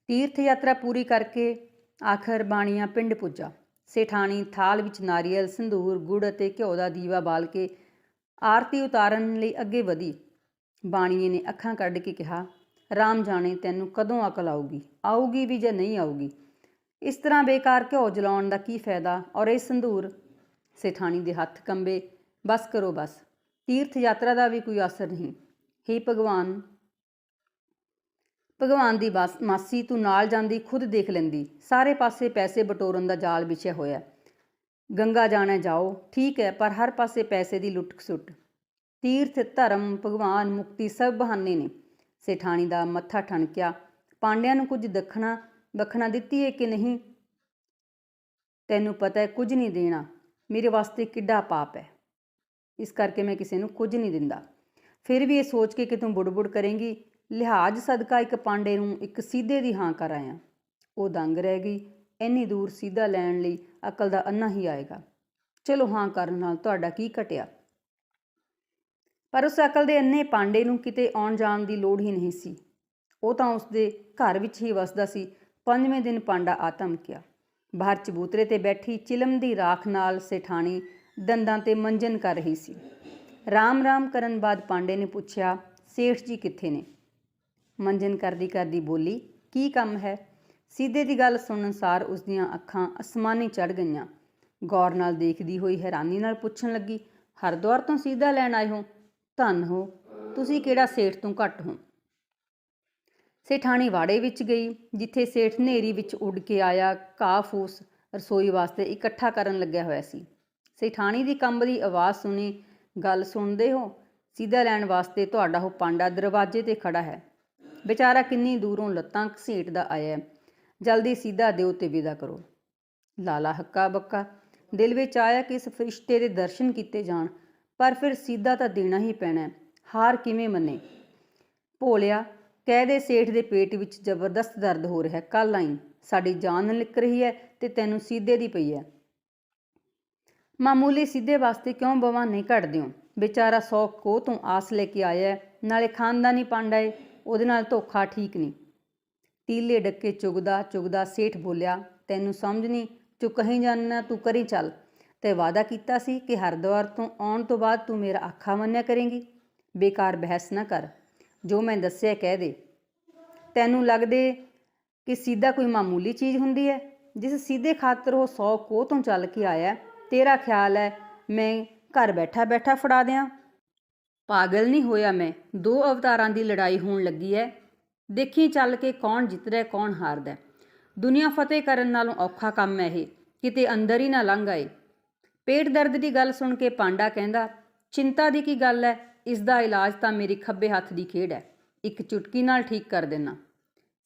ਤੀਰਥ ਯਾਤਰਾ ਪੂਰੀ ਕਰਕੇ ਆਖਰ ਬਾਣੀਆਂ ਪਿੰਡ ਪੁੱਜਾ। ਸੇਠਾਣੀ ਥਾਲ ਵਿੱਚ ਨਾਰੀਅਲ ਸੰਧੂਰ ਗੁੜ ਅਤੇ ਘਿਓ ਦਾ ਦੀਵਾ ਬਾਲ ਕੇ ਆਰਤੀ ਉਤਾਰਨ ਲਈ ਅੱਗੇ ਵਧੀ। ਬਾਣੀਏ ਨੇ ਅੱਖਾਂ ਕੱਢ ਕੇ ਕਿਹਾ, ਰਾਮ ਜਾਣੇ, ਤੈਨੂੰ ਕਦੋਂ ਅਕਲ ਆਊਗੀ? ਆਊਗੀ ਵੀ ਜਾਂ ਨਹੀਂ ਆਊਗੀ? ਇਸ ਤਰ੍ਹਾਂ ਬੇਕਾਰ ਘਿਓ ਜਲਾਉਣ ਦਾ ਕੀ ਫਾਇਦਾ? ਔਰ ਇਹ ਸੰਧੂਰ ਸੇਠਾਣੀ ਦੇ ਹੱਥ ਕੰਬੇ, ਬਸ ਕਰੋ ਬਸ ਤੀਰਥ ਯਾਤਰਾ ਦਾ ਵੀ ਕੋਈ ਅਸਰ ਨਹੀਂ। हे ਭਗਵਾਨ ਭਗਵਾਨ ਦੀ ਬਸ ਮਾਸੀ ਤੂੰ ਨਾਲ ਜਾਂਦੀ, ਖੁਦ ਦੇਖ ਲੈਂਦੀ। ਸਾਰੇ ਪਾਸੇ ਪੈਸੇ ਬਟੋਰਨ ਦਾ ਜਾਲ ਵਿਛਿਆ ਹੋਇਆ। ਗੰਗਾ ਜਾਣਾ ਜਾਓ, ਠੀਕ ਹੈ, ਪਰ ਹਰ ਪਾਸੇ ਪੈਸੇ ਦੀ ਲੁੱਟ ਖਸੁੱਟ ਤੀਰਥ, ਧਰਮ, ਭਗਵਾਨ, ਮੁਕਤੀ ਸਭ ਬਹਾਨੇ ਨੇ। ਸੇਠਾਣੀ ਦਾ ਮੱਥਾ ਠਣਕਿਆ। ਪਾਂਡਿਆਂ ਨੂੰ ਕੁਝ ਦੱਖਣਾ, ਵੱਖਣਾ ਦਿੱਤੀ ਹੈ ਕਿ ਨਹੀਂ? ਤੈਨੂੰ ਪਤਾ ਹੈ, ਕੁਝ ਨਹੀਂ ਦੇਣਾ। ਮੇਰੇ ਵਾਸਤੇ ਕਿੱਡਾ ਪਾਪ ਹੈ। ਇਸ ਕਰਕੇ ਮੈਂ ਕਿਸੇ ਨੂੰ ਕੁਝ ਨਹੀਂ ਦਿੰਦਾ। ਫਿਰ ਵੀ ਇਹ ਸੋਚ ਕੇ ਕਿ ਤੂੰ ਬੁੜਬੁੜ ਕਰੇਂਗੀ ਲਿਹਾਜ਼ ਸਦਕਾ ਇੱਕ ਪਾਂਡੇ ਨੂੰ ਇੱਕ ਸਿੱਧੇ ਦੀ ਹਾਂ ਕਰ ਆਇਆ। ਉਹ ਦੰਗ ਰਹਿ ਗਈ, ਇੰਨੀ ਦੂਰ ਸਿੱਧਾ ਲੈਣ ਲਈ ਅਕਲ ਦਾ ਅੰਨਾ ਹੀ ਆਏਗਾ। ਚਲੋ ਹਾਂ ਕਰਨ ਨਾਲ ਤੁਹਾਡਾ ਕੀ ਘਟਿਆ? ਪਰ ਉਸ ਅਕਲ ਦੇ ਅੰਨੇ ਪਾਂਡੇ ਨੂੰ ਕਿਤੇ ਆਉਣ ਜਾਣ ਦੀ ਲੋੜ ਹੀ ਨਹੀਂ ਸੀ। ਉਹ ਤਾਂ ਉਸਦੇ ਘਰ ਵਿੱਚ ਹੀ ਵਸਦਾ ਸੀ। ਪੰਜਵੇਂ ਦਿਨ ਪਾਂਡਾ ਆਤਮ ਕਿਆ। ਬਾਹਰ ਚਬੂਤਰੇ ਤੇ ਬੈਠੀ ਚਿਲਮ ਦੀ ਰਾਖ ਨਾਲ ਸੇਠਾਣੀ ਦੰਦਾਂ ਤੇ ਮੰਜਨ ਕਰ ਰਹੀ ਸੀ। ਰਾਮ ਰਾਮ ਕਰਨ ਬਾਅਦ ਪਾਂਡੇ ਨੇ ਪੁੱਛਿਆ, ਸੇਠ ਜੀ ਕਿੱਥੇ ਨੇ? ਮੰਜਨ ਕਰਦੀ ਕਰਦੀ ਬੋਲੀ, ਕੀ ਕੰਮ ਹੈ? ਸਿੱਧੇ ਦੀ ਗੱਲ ਸੁਣਨ ਸਾਰ ਉਸਦੀਆਂ ਅੱਖਾਂ ਅਸਮਾਨੀ ਚੜ ਗਈਆਂ। ਗੌਰ ਨਾਲ ਦੇਖਦੀ ਹੋਈ ਹੈਰਾਨੀ ਨਾਲ ਪੁੱਛਣ ਲੱਗੀ, ਹਰਦੁਆਰ ਤੋਂ ਸਿੱਧਾ ਲੈਣ ਆਏ ਹੋ? ਧੰਨ ਹੋ। ਤੁਸੀਂ ਕਿਹੜਾ ਸੇਠ ਤੋਂ ਘੱਟ ਹੋ? ਸੇਠਾਣੀ ਵਾੜੇ ਵਿੱਚ ਗਈ, ਜਿੱਥੇ ਸੇਠ ਹਨੇਰੀ ਵਿੱਚ ਉੱਡ ਕੇ ਆਇਆ ਘਾਹ ਫੂਸ ਰਸੋਈ ਵਾਸਤੇ ਇਕੱਠਾ ਕਰਨ ਲੱਗਿਆ ਹੋਇਆ ਸੀ। ਸੇਠਾਣੀ ਦੀ ਕੰਬ ਦੀ ਆਵਾਜ਼ ਸੁਣੀ, ਗੱਲ ਸੁਣਦੇ ਹੋ? ਸਿੱਧਾ ਲੈਣ ਵਾਸਤੇ ਤੁਹਾਡਾ ਉਹ ਪਾਂਡਾ ਦਰਵਾਜ਼ੇ ਤੇ ਖੜਾ ਹੈ। ਵਿਚਾਰਾ ਕਿੰਨੀ ਦੂਰੋਂ ਲੱਤਾਂ ਘਸੀਟਦਾ ਆਇਆ ਜਲਦੀ ਸਿੱਧਾ ਦਿਓ ਤੇ ਵਿਦਾ ਕਰੋ। ਲਾਲਾ ਹੱਕਾ ਬੱਕਾ, ਦਿਲ ਵਿੱਚ ਆਇਆ ਕਿ ਇਸ ਫਰਿਸ਼ਤੇ ਦੇ ਦਰਸ਼ਨ ਕੀਤੇ ਜਾਣ, ਪਰ ਫਿਰ ਸਿੱਧਾ ਤਾਂ ਦੇਣਾ ਹੀ ਪੈਣਾ ਹਾਰ ਕਿਵੇਂ ਮੰਨੇ? ਭੋਲਿਆ ਕਹਿ ਦੇ ਸੇਠ ਦੇ ਪੇਟ ਵਿੱਚ ਜ਼ਬਰਦਸਤ ਦਰਦ ਹੋ ਰਿਹਾ ਹੈ। ਕੱਲ ਆਈ, ਸਾਡੀ ਜਾਨ ਨਿਕ ਰਹੀ ਹੈ ਤੇ ਤੈਨੂੰ ਸਿੱਧੇ ਦੀ ਪਈ ਹੈ। ਮਾਮੂਲੀ ਸਿੱਧੇ ਵਾਸਤੇ ਕਿਉਂ ਬਵਾਨੇ ਕੱਢਦੇ ਹੋ? ਵਿਚਾਰਾ ਸੌ ਕੋ ਤੋਂ ਆਸ ਲੈ ਕੇ ਆਇਆ ਨਾਲੇ ਖਾਨਦਾਨੀ ਪਾਂਡਾ ਏ ਉਹਦੇ ਨਾਲ ਧੋਖਾ ਠੀਕ ਨਹੀਂ। ਤੀਲੇ ਡੱਕੇ ਚੁਗਦਾ ਚੁਗਦਾ ਸੇਠ ਬੋਲਿਆ, ਤੈਨੂੰ ਸਮਝ ਨਹੀਂ, ਤੂੰ ਕਹੀਂ ਜਾਣਾ ਤੂੰ ਕਰੀ ਚੱਲ। ਤੇ ਵਾਅਦਾ ਕੀਤਾ ਸੀ ਕਿ ਹਰਦੁਆਰ ਤੋਂ ਆਉਣ ਤੋਂ ਬਾਅਦ ਤੂੰ ਮੇਰਾ ਆਖਾ ਮੰਨਿਆ ਕਰੇਂਗੀ। ਬੇਕਾਰ ਬਹਿਸ ਨਾ ਕਰ, ਜੋ ਮੈਂ ਦੱਸਿਆ ਕਹਿ ਦੇ। ਤੈਨੂੰ ਲੱਗਦੇ ਕਿ ਸਿੱਧਾ ਕੋਈ ਮਾਮੂਲੀ ਚੀਜ਼ ਹੁੰਦੀ ਹੈ? ਜਿਸ ਸਿੱਧੇ ਖਾਤਰ ਉਹ 100 ਕੋਹ ਤੋਂ ਚੱਲ ਕੇ ਆਇਆ ਤੇਰਾ ਖਿਆਲ ਹੈ ਮੈਂ ਘਰ ਬੈਠਾ ਬੈਠਾ ਫੜਾ ਦਿਆਂ? ਪਾਗਲ ਨਹੀਂ ਹੋਇਆ ਮੈਂ। ਦੋ ਅਵਤਾਰਾਂ ਦੀ ਲੜਾਈ ਹੋਣ ਲੱਗੀ ਹੈ ਦੇਖੀ ਚੱਲ ਕੇ ਕੌਣ ਜਿੱਤਦਾ, ਕੌਣ ਹਾਰਦਾ ਦੁਨੀਆ ਫਤਿਹ ਕਰਨ ਨਾਲੋਂ ਔਖਾ ਕੰਮ ਹੈ ਇਹ। ਕਿਤੇ ਅੰਦਰ ਹੀ ਨਾ ਲੰਘ ਆਏ। ਪੇਟ ਦਰਦ ਦੀ ਗੱਲ ਸੁਣ ਕੇ ਪਾਂਡਾ ਕਹਿੰਦਾ, ਚਿੰਤਾ ਦੀ ਕੀ ਗੱਲ ਹੈ ਇਸ ਦਾ ਇਲਾਜ ਤਾਂ ਮੇਰੀ ਖੱਬੇ ਹੱਥ ਦੀ ਖੇਡ ਹੈ ਇੱਕ ਚੁਟਕੀ ਨਾਲ ਠੀਕ ਕਰ ਦੇਣਾ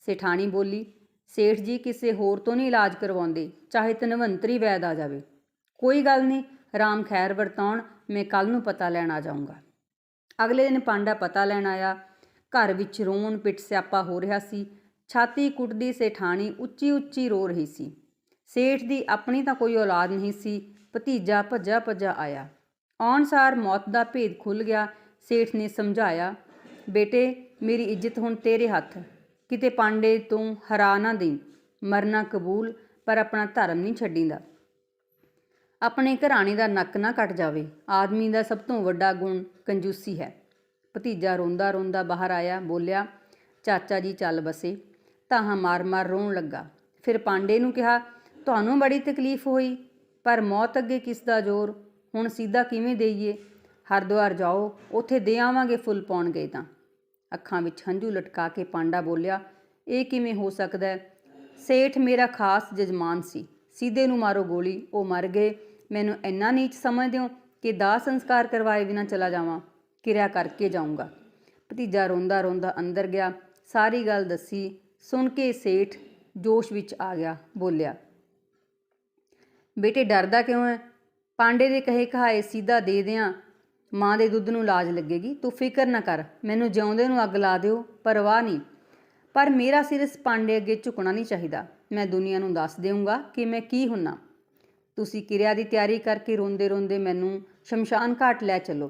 ਸੇਠਾਣੀ ਬੋਲੀ, ਸੇਠ ਜੀ, ਕਿਸੇ ਹੋਰ ਤੋਂ ਨਹੀਂ ਇਲਾਜ ਕਰਵਾਉਂਦੇ। ਚਾਹੇ ਤਨਵੰਤਰੀ ਵੈਦ ਆ ਜਾਵੇ। ਕੋਈ ਗੱਲ ਨਹੀਂ, ਰਾਮ ਖੈਰ ਵਰਤਾਉਣ, ਮੈਂ ਕੱਲ ਨੂੰ ਪਤਾ ਲੈਣ ਆ ਜਾਊਂਗਾ। ਅਗਲੇ ਦਿਨ ਪਾਂਡਾ ਪਤਾ ਲੈਣ ਆਇਆ। ਘਰ ਵਿੱਚ ਰੋਣ ਪਿੱਟ ਸਿਆਪਾ ਹੋ ਰਿਹਾ ਸੀ। ਛਾਤੀ ਕੁੱਟਦੀ ਸੇਠਾਣੀ ਉੱਚੀ ਉੱਚੀ ਰੋ ਰਹੀ ਸੀ। ਸੇਠ ਦੀ ਆਪਣੀ ਤਾਂ ਕੋਈ ਔਲਾਦ ਨਹੀਂ ਸੀ। ਭਤੀਜਾ ਭੱਜਾ ਭੱਜਾ ਆਇਆ। ਆਉਣ ਸਾਰ ਮੌਤ ਦਾ ਭੇਦ ਖੁੱਲ ਗਿਆ। ਸੇਠ ਨੇ ਸਮਝਾਇਆ, ਬੇਟੇ, ਮੇਰੀ ਇੱਜ਼ਤ ਹੁਣ ਤੇਰੇ ਹੱਥ। ਕਿਤੇ ਪਾਂਡੇ ਤੋਂ ਹਰਾ ਨਾ ਦੇਈਂ। ਮਰਨਾ ਕਬੂਲ, ਪਰ ਆਪਣਾ ਧਰਮ ਨਹੀਂ ਛੱਡੀਂਦਾ। ਆਪਣੇ ਘਰਾਣੇ ਦਾ ਨੱਕ ਨਾ ਕੱਟ ਜਾਵੇ। ਆਦਮੀ ਦਾ ਸਭ ਤੋਂ ਵੱਡਾ ਗੁਣ ਕੰਜੂਸੀ ਹੈ। ਭਤੀਜਾ ਰੋਂਦਾ ਰੋਂਦਾ ਬਾਹਰ ਆਇਆ, ਬੋਲਿਆ, ਚਾਚਾ ਜੀ ਚੱਲ ਬਸੇ। ਤਾਹਾਂ ਮਾਰ-ਮਾਰ ਰੋਣ ਲੱਗਾ। ਫਿਰ ਪਾਂਡੇ ਨੂੰ ਕਿਹਾ, ਤੁਹਾਨੂੰ ਬੜੀ ਤਕਲੀਫ ਹੋਈ, ਪਰ ਮੌਤ ਅੱਗੇ ਕਿਸ ਦਾ ਜ਼ੋਰ? ਹੁਣ ਸਿੱਧਾ ਕਿਵੇਂ ਦੇਈਏ? ਹਰਦੁਆਰ ਜਾਓ, ਉੱਥੇ ਦੇ ਆਵਾਂਗੇ ਫੁੱਲ ਪਾਉਣ ਗਏ ਤਾਂ। ਅੱਖਾਂ ਵਿੱਚ ਹੰਝੂ ਲਟਕਾ ਕੇ ਪਾਂਡਾ ਬੋਲਿਆ, ਇਹ ਕਿਵੇਂ ਹੋ ਸਕਦਾ ਸੇਠ ਮੇਰਾ ਖਾਸ ਜਜਮਾਨ ਸੀ। ਸਿੱਧੇ ਨੂੰ ਮਾਰੋ ਗੋਲੀ, ਉਹ ਮਰ ਗਏ। ਮੈਨੂੰ ਇੰਨਾ ਨੀਚ ਸਮਝਦੇ ਹੋ ਕਿ ਦਾਹ ਸੰਸਕਾਰ ਕਰਵਾਏ ਬਿਨਾਂ ਚਲਾ ਜਾਵਾਂ, ਕਿਰਿਆ ਕਰਕੇ ਜਾਊਂਗਾ। ਭਤੀਜਾ ਰੋਂਦਾ ਰੋਂਦਾ ਅੰਦਰ ਗਿਆ, ਸਾਰੀ ਗੱਲ ਦੱਸੀ, ਸੁਣ ਕੇ ਸੇਠ ਜੋਸ਼ ਵਿੱਚ ਆ ਗਿਆ, ਬੋਲਿਆ, ਬੇਟੇ ਡਰਦਾ ਕਿਉਂ ਹੈ? ਪਾਂਡੇ ਦੇ ਕਹੇ ਕਹਾਏ ਸਿੱਧਾ ਦੇ ਦਿਆਂ, ਮਾਂ ਦੇ ਦੁੱਧ ਨੂੰ ਲਾਜ ਲੱਗੇਗੀ, ਤੂੰ ਫਿਕਰ ਨਾ ਕਰ, ਮੈਨੂੰ ਜਿਉਂਦੇ ਨੂੰ ਅੱਗ ਲਾ ਦਿਓ, ਪਰਵਾਹ ਨਹੀਂ। ਪਰ ਮੇਰਾ ਸਿਰ ਇਸ ਪਾਂਡੇ ਅੱਗੇ ਝੁਕਣਾ ਨਹੀਂ ਚਾਹੀਦਾ। ਮੈਂ ਦੁਨੀਆ ਨੂੰ ਦੱਸ ਦੇਵਾਂਗਾ ਕਿ ਮੈਂ ਕੀ ਹੁੰਨਾ। ਤੁਸੀਂ ਕਿਰਿਆ ਦੀ ਤਿਆਰੀ ਕਰਕੇ ਰੋਂਦੇ ਰੋਂਦੇ ਮੈਨੂੰ ਸ਼ਮਸ਼ਾਨ ਘਾਟ ਲੈ ਚੱਲੋ।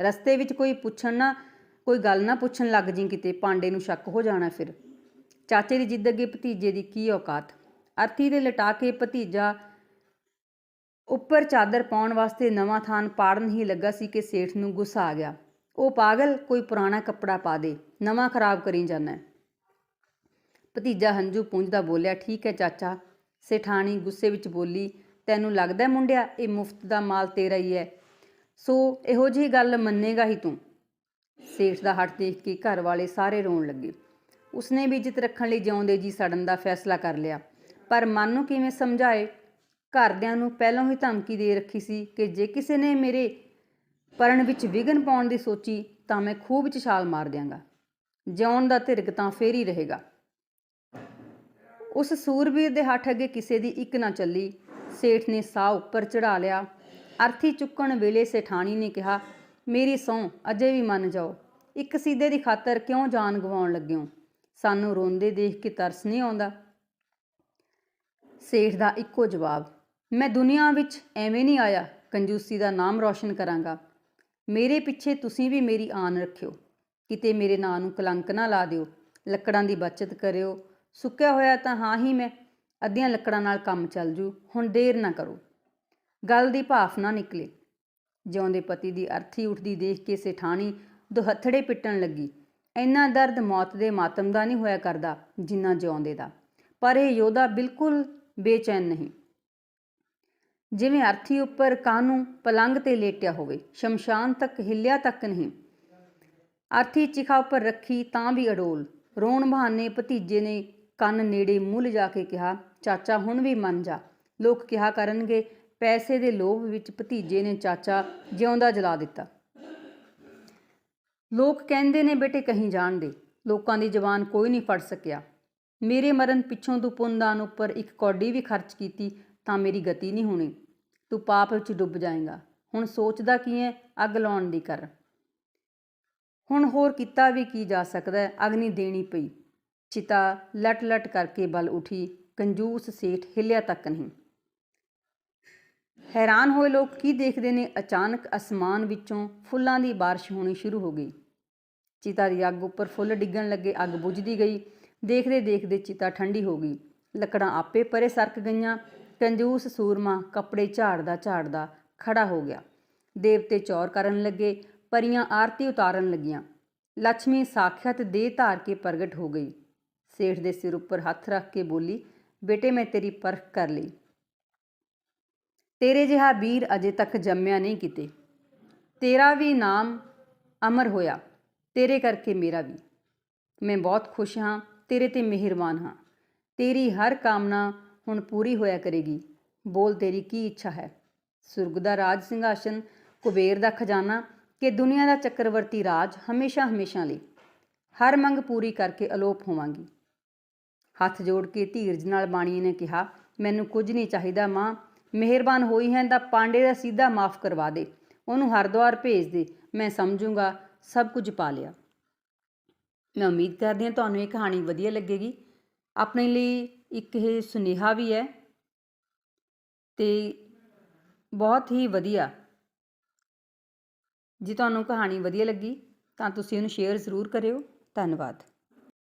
ਰਸਤੇ ਵਿੱਚ ਕੋਈ ਪੁੱਛਣ ਨਾ, ਕੋਈ ਗੱਲ ਨਾ ਪੁੱਛਣ ਲੱਗ ਜੀ ਕਿਤੇ, ਪਾਂਡੇ ਨੂੰ ਸ਼ੱਕ ਹੋ ਜਾਣਾ ਫਿਰ। ਚਾਚੇ ਦੀ ਜਿੱਦ ਅੱਗੇ ਭਤੀਜੇ ਦੀ ਕੀ ਔਕਾਤ? ਅਰਥੀ ਦੇ ਲਟਾ ਕੇ ਭਤੀਜਾ ਉੱਪਰ ਚਾਦਰ ਪਾਉਣ ਵਾਸਤੇ ਨਵਾਂ ਥਾਨ ਪਾੜਨ ਹੀ ਲੱਗਾ ਸੀ ਕਿ ਸੇਠ ਨੂੰ ਗੁੱਸਾ ਆ ਗਿਆ। ਉਹ ਪਾਗਲ, ਕੋਈ ਪੁਰਾਣਾ ਕੱਪੜਾ ਪਾ ਦੇ, ਨਵਾਂ ਖਰਾਬ ਕਰੀ ਜਾਂਦਾ ਭਤੀਜਾ ਹੰਝੂ ਪੂੰਝਦਾ ਬੋਲਿਆ, ਠੀਕ ਹੈ ਚਾਚਾ। ਸੇਠਾਣੀ ਗੁੱਸੇ ਵਿੱਚ ਬੋਲੀ ਤੈਨੂੰ ਲੱਗਦਾ ਮੁੰਡਿਆ, ਇਹ ਮੁਫਤ ਦਾ ਮਾਲ ਤੇਰਾ ਹੀ ਹੈ। ਸੋ ਇਹੋ ਜਿਹੀ ਗੱਲ ਮੰਨੇਗਾ ਹੀ ਤੂੰ। ਸੇਠ ਦਾ ਹੱਥ ਦੇਖ ਕੇ ਘਰ ਵਾਲੇ ਸਾਰੇ ਰੋਣ ਲੱਗੇ। ਉਸਨੇ ਵੀ ਇੱਜ਼ਤ ਰੱਖਣ ਲਈ ਜਿਉਂਦੇ ਜੀ ਸੜਨ ਦਾ ਫੈਸਲਾ ਕਰ ਲਿਆ। ਪਰ ਮਨ ਨੂੰ ਕਿਵੇਂ ਸਮਝਾਏ? ਘਰਦਿਆਂ ਨੂੰ ਪਹਿਲਾਂ ਹੀ ਧਮਕੀ ਦੇ ਰੱਖੀ ਸੀ ਕਿ ਜੇ ਕਿਸੇ ਨੇ ਮੇਰੇ ਪਰਨ ਵਿੱਚ ਵਿਘਨ ਪਾਉਣ ਦੀ ਸੋਚੀ ਤਾਂ ਮੈਂ ਖੂਬ ਵਿੱਚ ਛਾਲ ਮਾਰ ਦਿਆਂਗਾ। ਜਿਉਣ ਦਾ ਧਿਰਕ ਤਾਂ ਫੇਰ ਹੀ ਰਹੇਗਾ। ਉਸ ਸੂਰਬੀਰ ਦੇ ਹੱਥ ਅੱਗੇ ਕਿਸੇ ਦੀ ਇੱਕ ਨਾ ਚੱਲੀ। ਸੇਠ ਨੇ ਸਾਹ ਉੱਪਰ ਚੜਾ ਲਿਆ। ਅਰਥੀ ਚੁੱਕਣ ਵੇਲੇ ਸੇਠਾਣੀ ਨੇ ਕਿਹਾ, ਮੇਰੀ ਸਹੁੰ, ਅਜੇ ਵੀ ਮੰਨ ਜਾਓ। ਇੱਕ ਸਿੱਧੇ ਦੀ ਖਾਤਰ ਕਿਉਂ ਜਾਨ ਗਵਾਉਣ ਲੱਗਿਓ? ਸਾਨੂੰ ਰੋਂਦੇ ਦੇਖ ਕੇ ਤਰਸ ਨਹੀਂ ਆਉਂਦਾ। ਸੇਠ ਦਾ ਇੱਕੋ ਜਵਾਬ, ਮੈਂ ਦੁਨੀਆ ਵਿੱਚ ਐਵੇਂ ਨਹੀਂ ਆਇਆ, ਕੰਜੂਸੀ ਦਾ ਨਾਮ ਰੌਸ਼ਨ ਕਰਾਂਗਾ। ਮੇਰੇ ਪਿੱਛੇ ਤੁਸੀਂ ਵੀ ਮੇਰੀ ਆਨ ਰੱਖਿਓ। ਕਿਤੇ ਮੇਰੇ ਨਾਂ ਨੂੰ ਕਲੰਕ ਨਾ ਲਾ ਦਿਓ। ਲੱਕੜਾਂ ਦੀ ਬਚਤ ਕਰਿਓ। ਸੁੱਕਿਆ ਹੋਇਆ ਤਾਂ ਹਾਂ ਹੀ ਮੈਂ ਅੱਧੀਆਂ ਲੱਕੜਾਂ ਨਾਲ ਕੰਮ ਚੱਲ ਜੂ, ਹੁਣ ਦੇਰ ਨਾ ਕਰੋ। ਗੱਲ ਦੀ ਭਾਫ ਨਾ ਨਿਕਲੇ। ਜਿਉਂਦੇ ਪਤੀ ਦੀ ਅਰਥੀ ਉੱਠਦੀ ਦੇਖ ਕੇ ਸੇਠਾਣੀ ਦੁਹੱਥੜੇ ਪਿੱਟਣ ਲੱਗੀ। ਇੰਨਾ ਦਰਦ ਮੌਤ ਦੇ ਮਾਤਮ ਦਾ ਨਹੀਂ ਹੋਇਆ ਕਰਦਾ, ਜਿੰਨਾ ਜਿਉਂਦੇ ਦਾ। ਪਰ ਇਹ ਯੋਧਾ ਬਿਲਕੁਲ ਬੇਚੈਨ ਨਹੀਂ। ਜਿਵੇਂ ਅਰਥੀ ਉੱਪਰ ਕਾਨੂੰ ਪਲੰਗ ਤੇ ਲੇਟਿਆ ਹੋਵੇ, ਸ਼ਮਸ਼ਾਨ ਤੱਕ, ਹਿੱਲਿਆ ਤੱਕ ਨਹੀਂ। ਅਰਥੀ ਚਿਖਾ ਉੱਪਰ ਰੱਖੀ ਤਾਂ ਵੀ ਅਡੋਲ। ਰੋਣ ਬਹਾਨੇ ਭਤੀਜੇ ਨੇ ਕੰਨ ਨੇੜੇ ਮੁੱਲ ਜਾ ਕੇ ਕਿਹਾ ਚਾਚਾ ਹੁਣ ਵੀ ਮੰਨ ਜਾ। ਲੋਕ ਕਿਹਾ ਕਰਨਗੇ, ਪੈਸੇ ਦੇ ਲੋਭ ਵਿੱਚ ਭਤੀਜੇ ਨੇ ਚਾਚਾ ਜਿਉਂਦਾ ਜਲਾ ਦਿੱਤਾ। ਲੋਕ ਕਹਿੰਦੇ ਨੇ, ਬੇਟੇ, ਕਹੀਂ ਜਾਣ ਦੇ। ਲੋਕਾਂ ਦੀ ਜ਼ਬਾਨ ਕੋਈ ਨਹੀਂ ਫੜ ਸਕਿਆ। ਮੇਰੇ ਮਰਨ ਪਿੱਛੋਂ ਤੂੰ ਪੁੰਨਦਾਨ ਉੱਪਰ ਇੱਕ ਕੌਡੀ ਵੀ ਖਰਚ ਕੀਤੀ ਤਾਂ ਮੇਰੀ ਗਤੀ ਨਹੀਂ ਹੋਣੀ। ਤੂੰ ਪਾਪ ਵਿੱਚ ਡੁੱਬ ਜਾਏਗਾ। ਹੁਣ ਸੋਚਦਾ ਕੀ ਹੈ ਅੱਗ ਲਾਉਣ ਦੀ ਕਰ। ਹੁਣ ਹੋਰ ਕੀਤਾ ਵੀ ਕੀ ਜਾ ਸਕਦਾ ਹੈ ਅਗਨੀ ਦੇਣੀ ਪਈ। ਚਿਤਾ ਲਟ ਲਟ ਕਰਕੇ ਬਲ ਉਠੀ। ਕੰਜੂਸ ਸੇਠ ਹਿੱਲਿਆ ਤੱਕ ਨਹੀਂ। ਹੈਰਾਨ ਹੋਏ ਲੋਕ ਕੀ ਦੇਖਦੇ ਨੇ? ਅਚਾਨਕ ਅਸਮਾਨ ਵਿੱਚੋਂ ਫੁੱਲਾਂ ਦੀ ਬਾਰਿਸ਼ ਹੋਣੀ ਸ਼ੁਰੂ ਹੋ ਗਈ। ਚਿਤਾ ਦੀ ਅੱਗ ਉੱਪਰ ਫੁੱਲ ਡਿੱਗਣ ਲੱਗੇ ਅੱਗ ਬੁਝਦੀ ਗਈ। ਦੇਖਦੇ ਦੇਖਦੇ ਚਿਤਾ ਠੰਡੀ ਹੋ ਗਈ। ਲੱਕੜਾਂ ਆਪੇ ਪਰੇ ਸਰਕ ਗਈਆਂ। ਕੰਜੂਸ ਸੂਰਮਾ ਕੱਪੜੇ ਝਾੜਦਾ ਝਾੜਦਾ ਖੜਾ ਹੋ ਗਿਆ। ਦੇਵਤੇ ਚੌਰ ਕਰਨ ਲੱਗੇ, ਪਰੀਆਂ ਆਰਤੀ ਉਤਾਰਨ ਲੱਗੀਆਂ। ਲక్ష్ਮੀ ਸਾਖਿਆਤ ਦੇਹ ਧਾਰ ਕੇ ਪ੍ਰਗਟ ਹੋ ਗਈ। ਸੇਠ ਦੇ ਸਿਰ ਉੱਪਰ ਹੱਥ ਰੱਖ ਕੇ ਬੋਲੀ ਬੇਟੇ, ਮੈਂ ਤੇਰੀ ਪਰਖ ਕਰ ਲਈ। ਤੇਰੇ ਜਿਹਾ ਵੀਰ ਅਜੇ ਤੱਕ ਜੰਮਿਆ ਨਹੀਂ ਕਿਤੇ। ਤੇਰਾ ਵੀ ਨਾਮ ਅਮਰ ਹੋਇਆ, ਤੇਰੇ ਕਰਕੇ ਮੇਰਾ ਵੀ। ਮੈਂ ਬਹੁਤ ਖੁਸ਼ ਹਾਂ, ਤੇਰੇ ਤੇ ਮਿਹਰਬਾਨ ਹਾਂ। ਤੇਰੀ ਹਰ ਕਾਮਨਾ ਹੁਣ ਪੂਰੀ ਹੋਇਆ ਕਰੇਗੀ। ਬੋਲ ਤੇਰੀ ਕੀ ਇੱਛਾ ਹੈ? ਸੁਰਗ ਦਾ ਰਾਜ ਸਿੰਘਾਸਨ, ਕੁਬੇਰ ਦਾ ਖਜ਼ਾਨਾ ਕਿ ਦੁਨੀਆ ਦਾ ਚੱਕਰਵਰਤੀ ਰਾਜ ਹਮੇਸ਼ਾ ਹਮੇਸ਼ਾ ਲਈ। ਹਰ ਮੰਗ ਪੂਰੀ ਕਰਕੇ ਅਲੋਪ ਹੋਵਾਂਗੀ। ਹੱਥ ਜੋੜ ਕੇ ਧੀਰਜ ਨਾਲ ਬਾਣੀ ਨੇ ਕਿਹਾ, ਮੈਨੂੰ ਕੁਝ ਨਹੀਂ ਚਾਹੀਦਾ ਮਾਂ। ਮਿਹਰਬਾਨ ਹੋਈ ਹੈ ਤਾਂ ਪਾਂਡੇ ਦਾ ਸਿੱਧਾ ਮਾਫ ਕਰਵਾ ਦੇ। ਉਹਨੂੰ ਹਰਦੁਆਰ ਭੇਜ ਦੇ। ਮੈਂ ਸਮਝੂੰਗਾ, ਸਭ ਕੁਝ ਪਾ ਲਿਆ। ਮੈਂ ਉਮੀਦ ਕਰਦੀ ਹਾਂ ਤੁਹਾਨੂੰ ਇਹ ਕਹਾਣੀ ਵਧੀਆ ਲੱਗੇਗੀ। ਆਪਣੇ ਲਈ ਇੱਕ ਇਹ ਸੁਨੇਹਾ ਵੀ ਹੈ ਤੇ ਬਹੁਤ ਹੀ ਵਧੀਆ। ਜੇ ਤੁਹਾਨੂੰ ਕਹਾਣੀ ਵਧੀਆ ਲੱਗੀ ਤਾਂ ਤੁਸੀਂ ਉਹਨੂੰ ਸ਼ੇਅਰ ਜ਼ਰੂਰ ਕਰਿਓ। ਧੰਨਵਾਦ।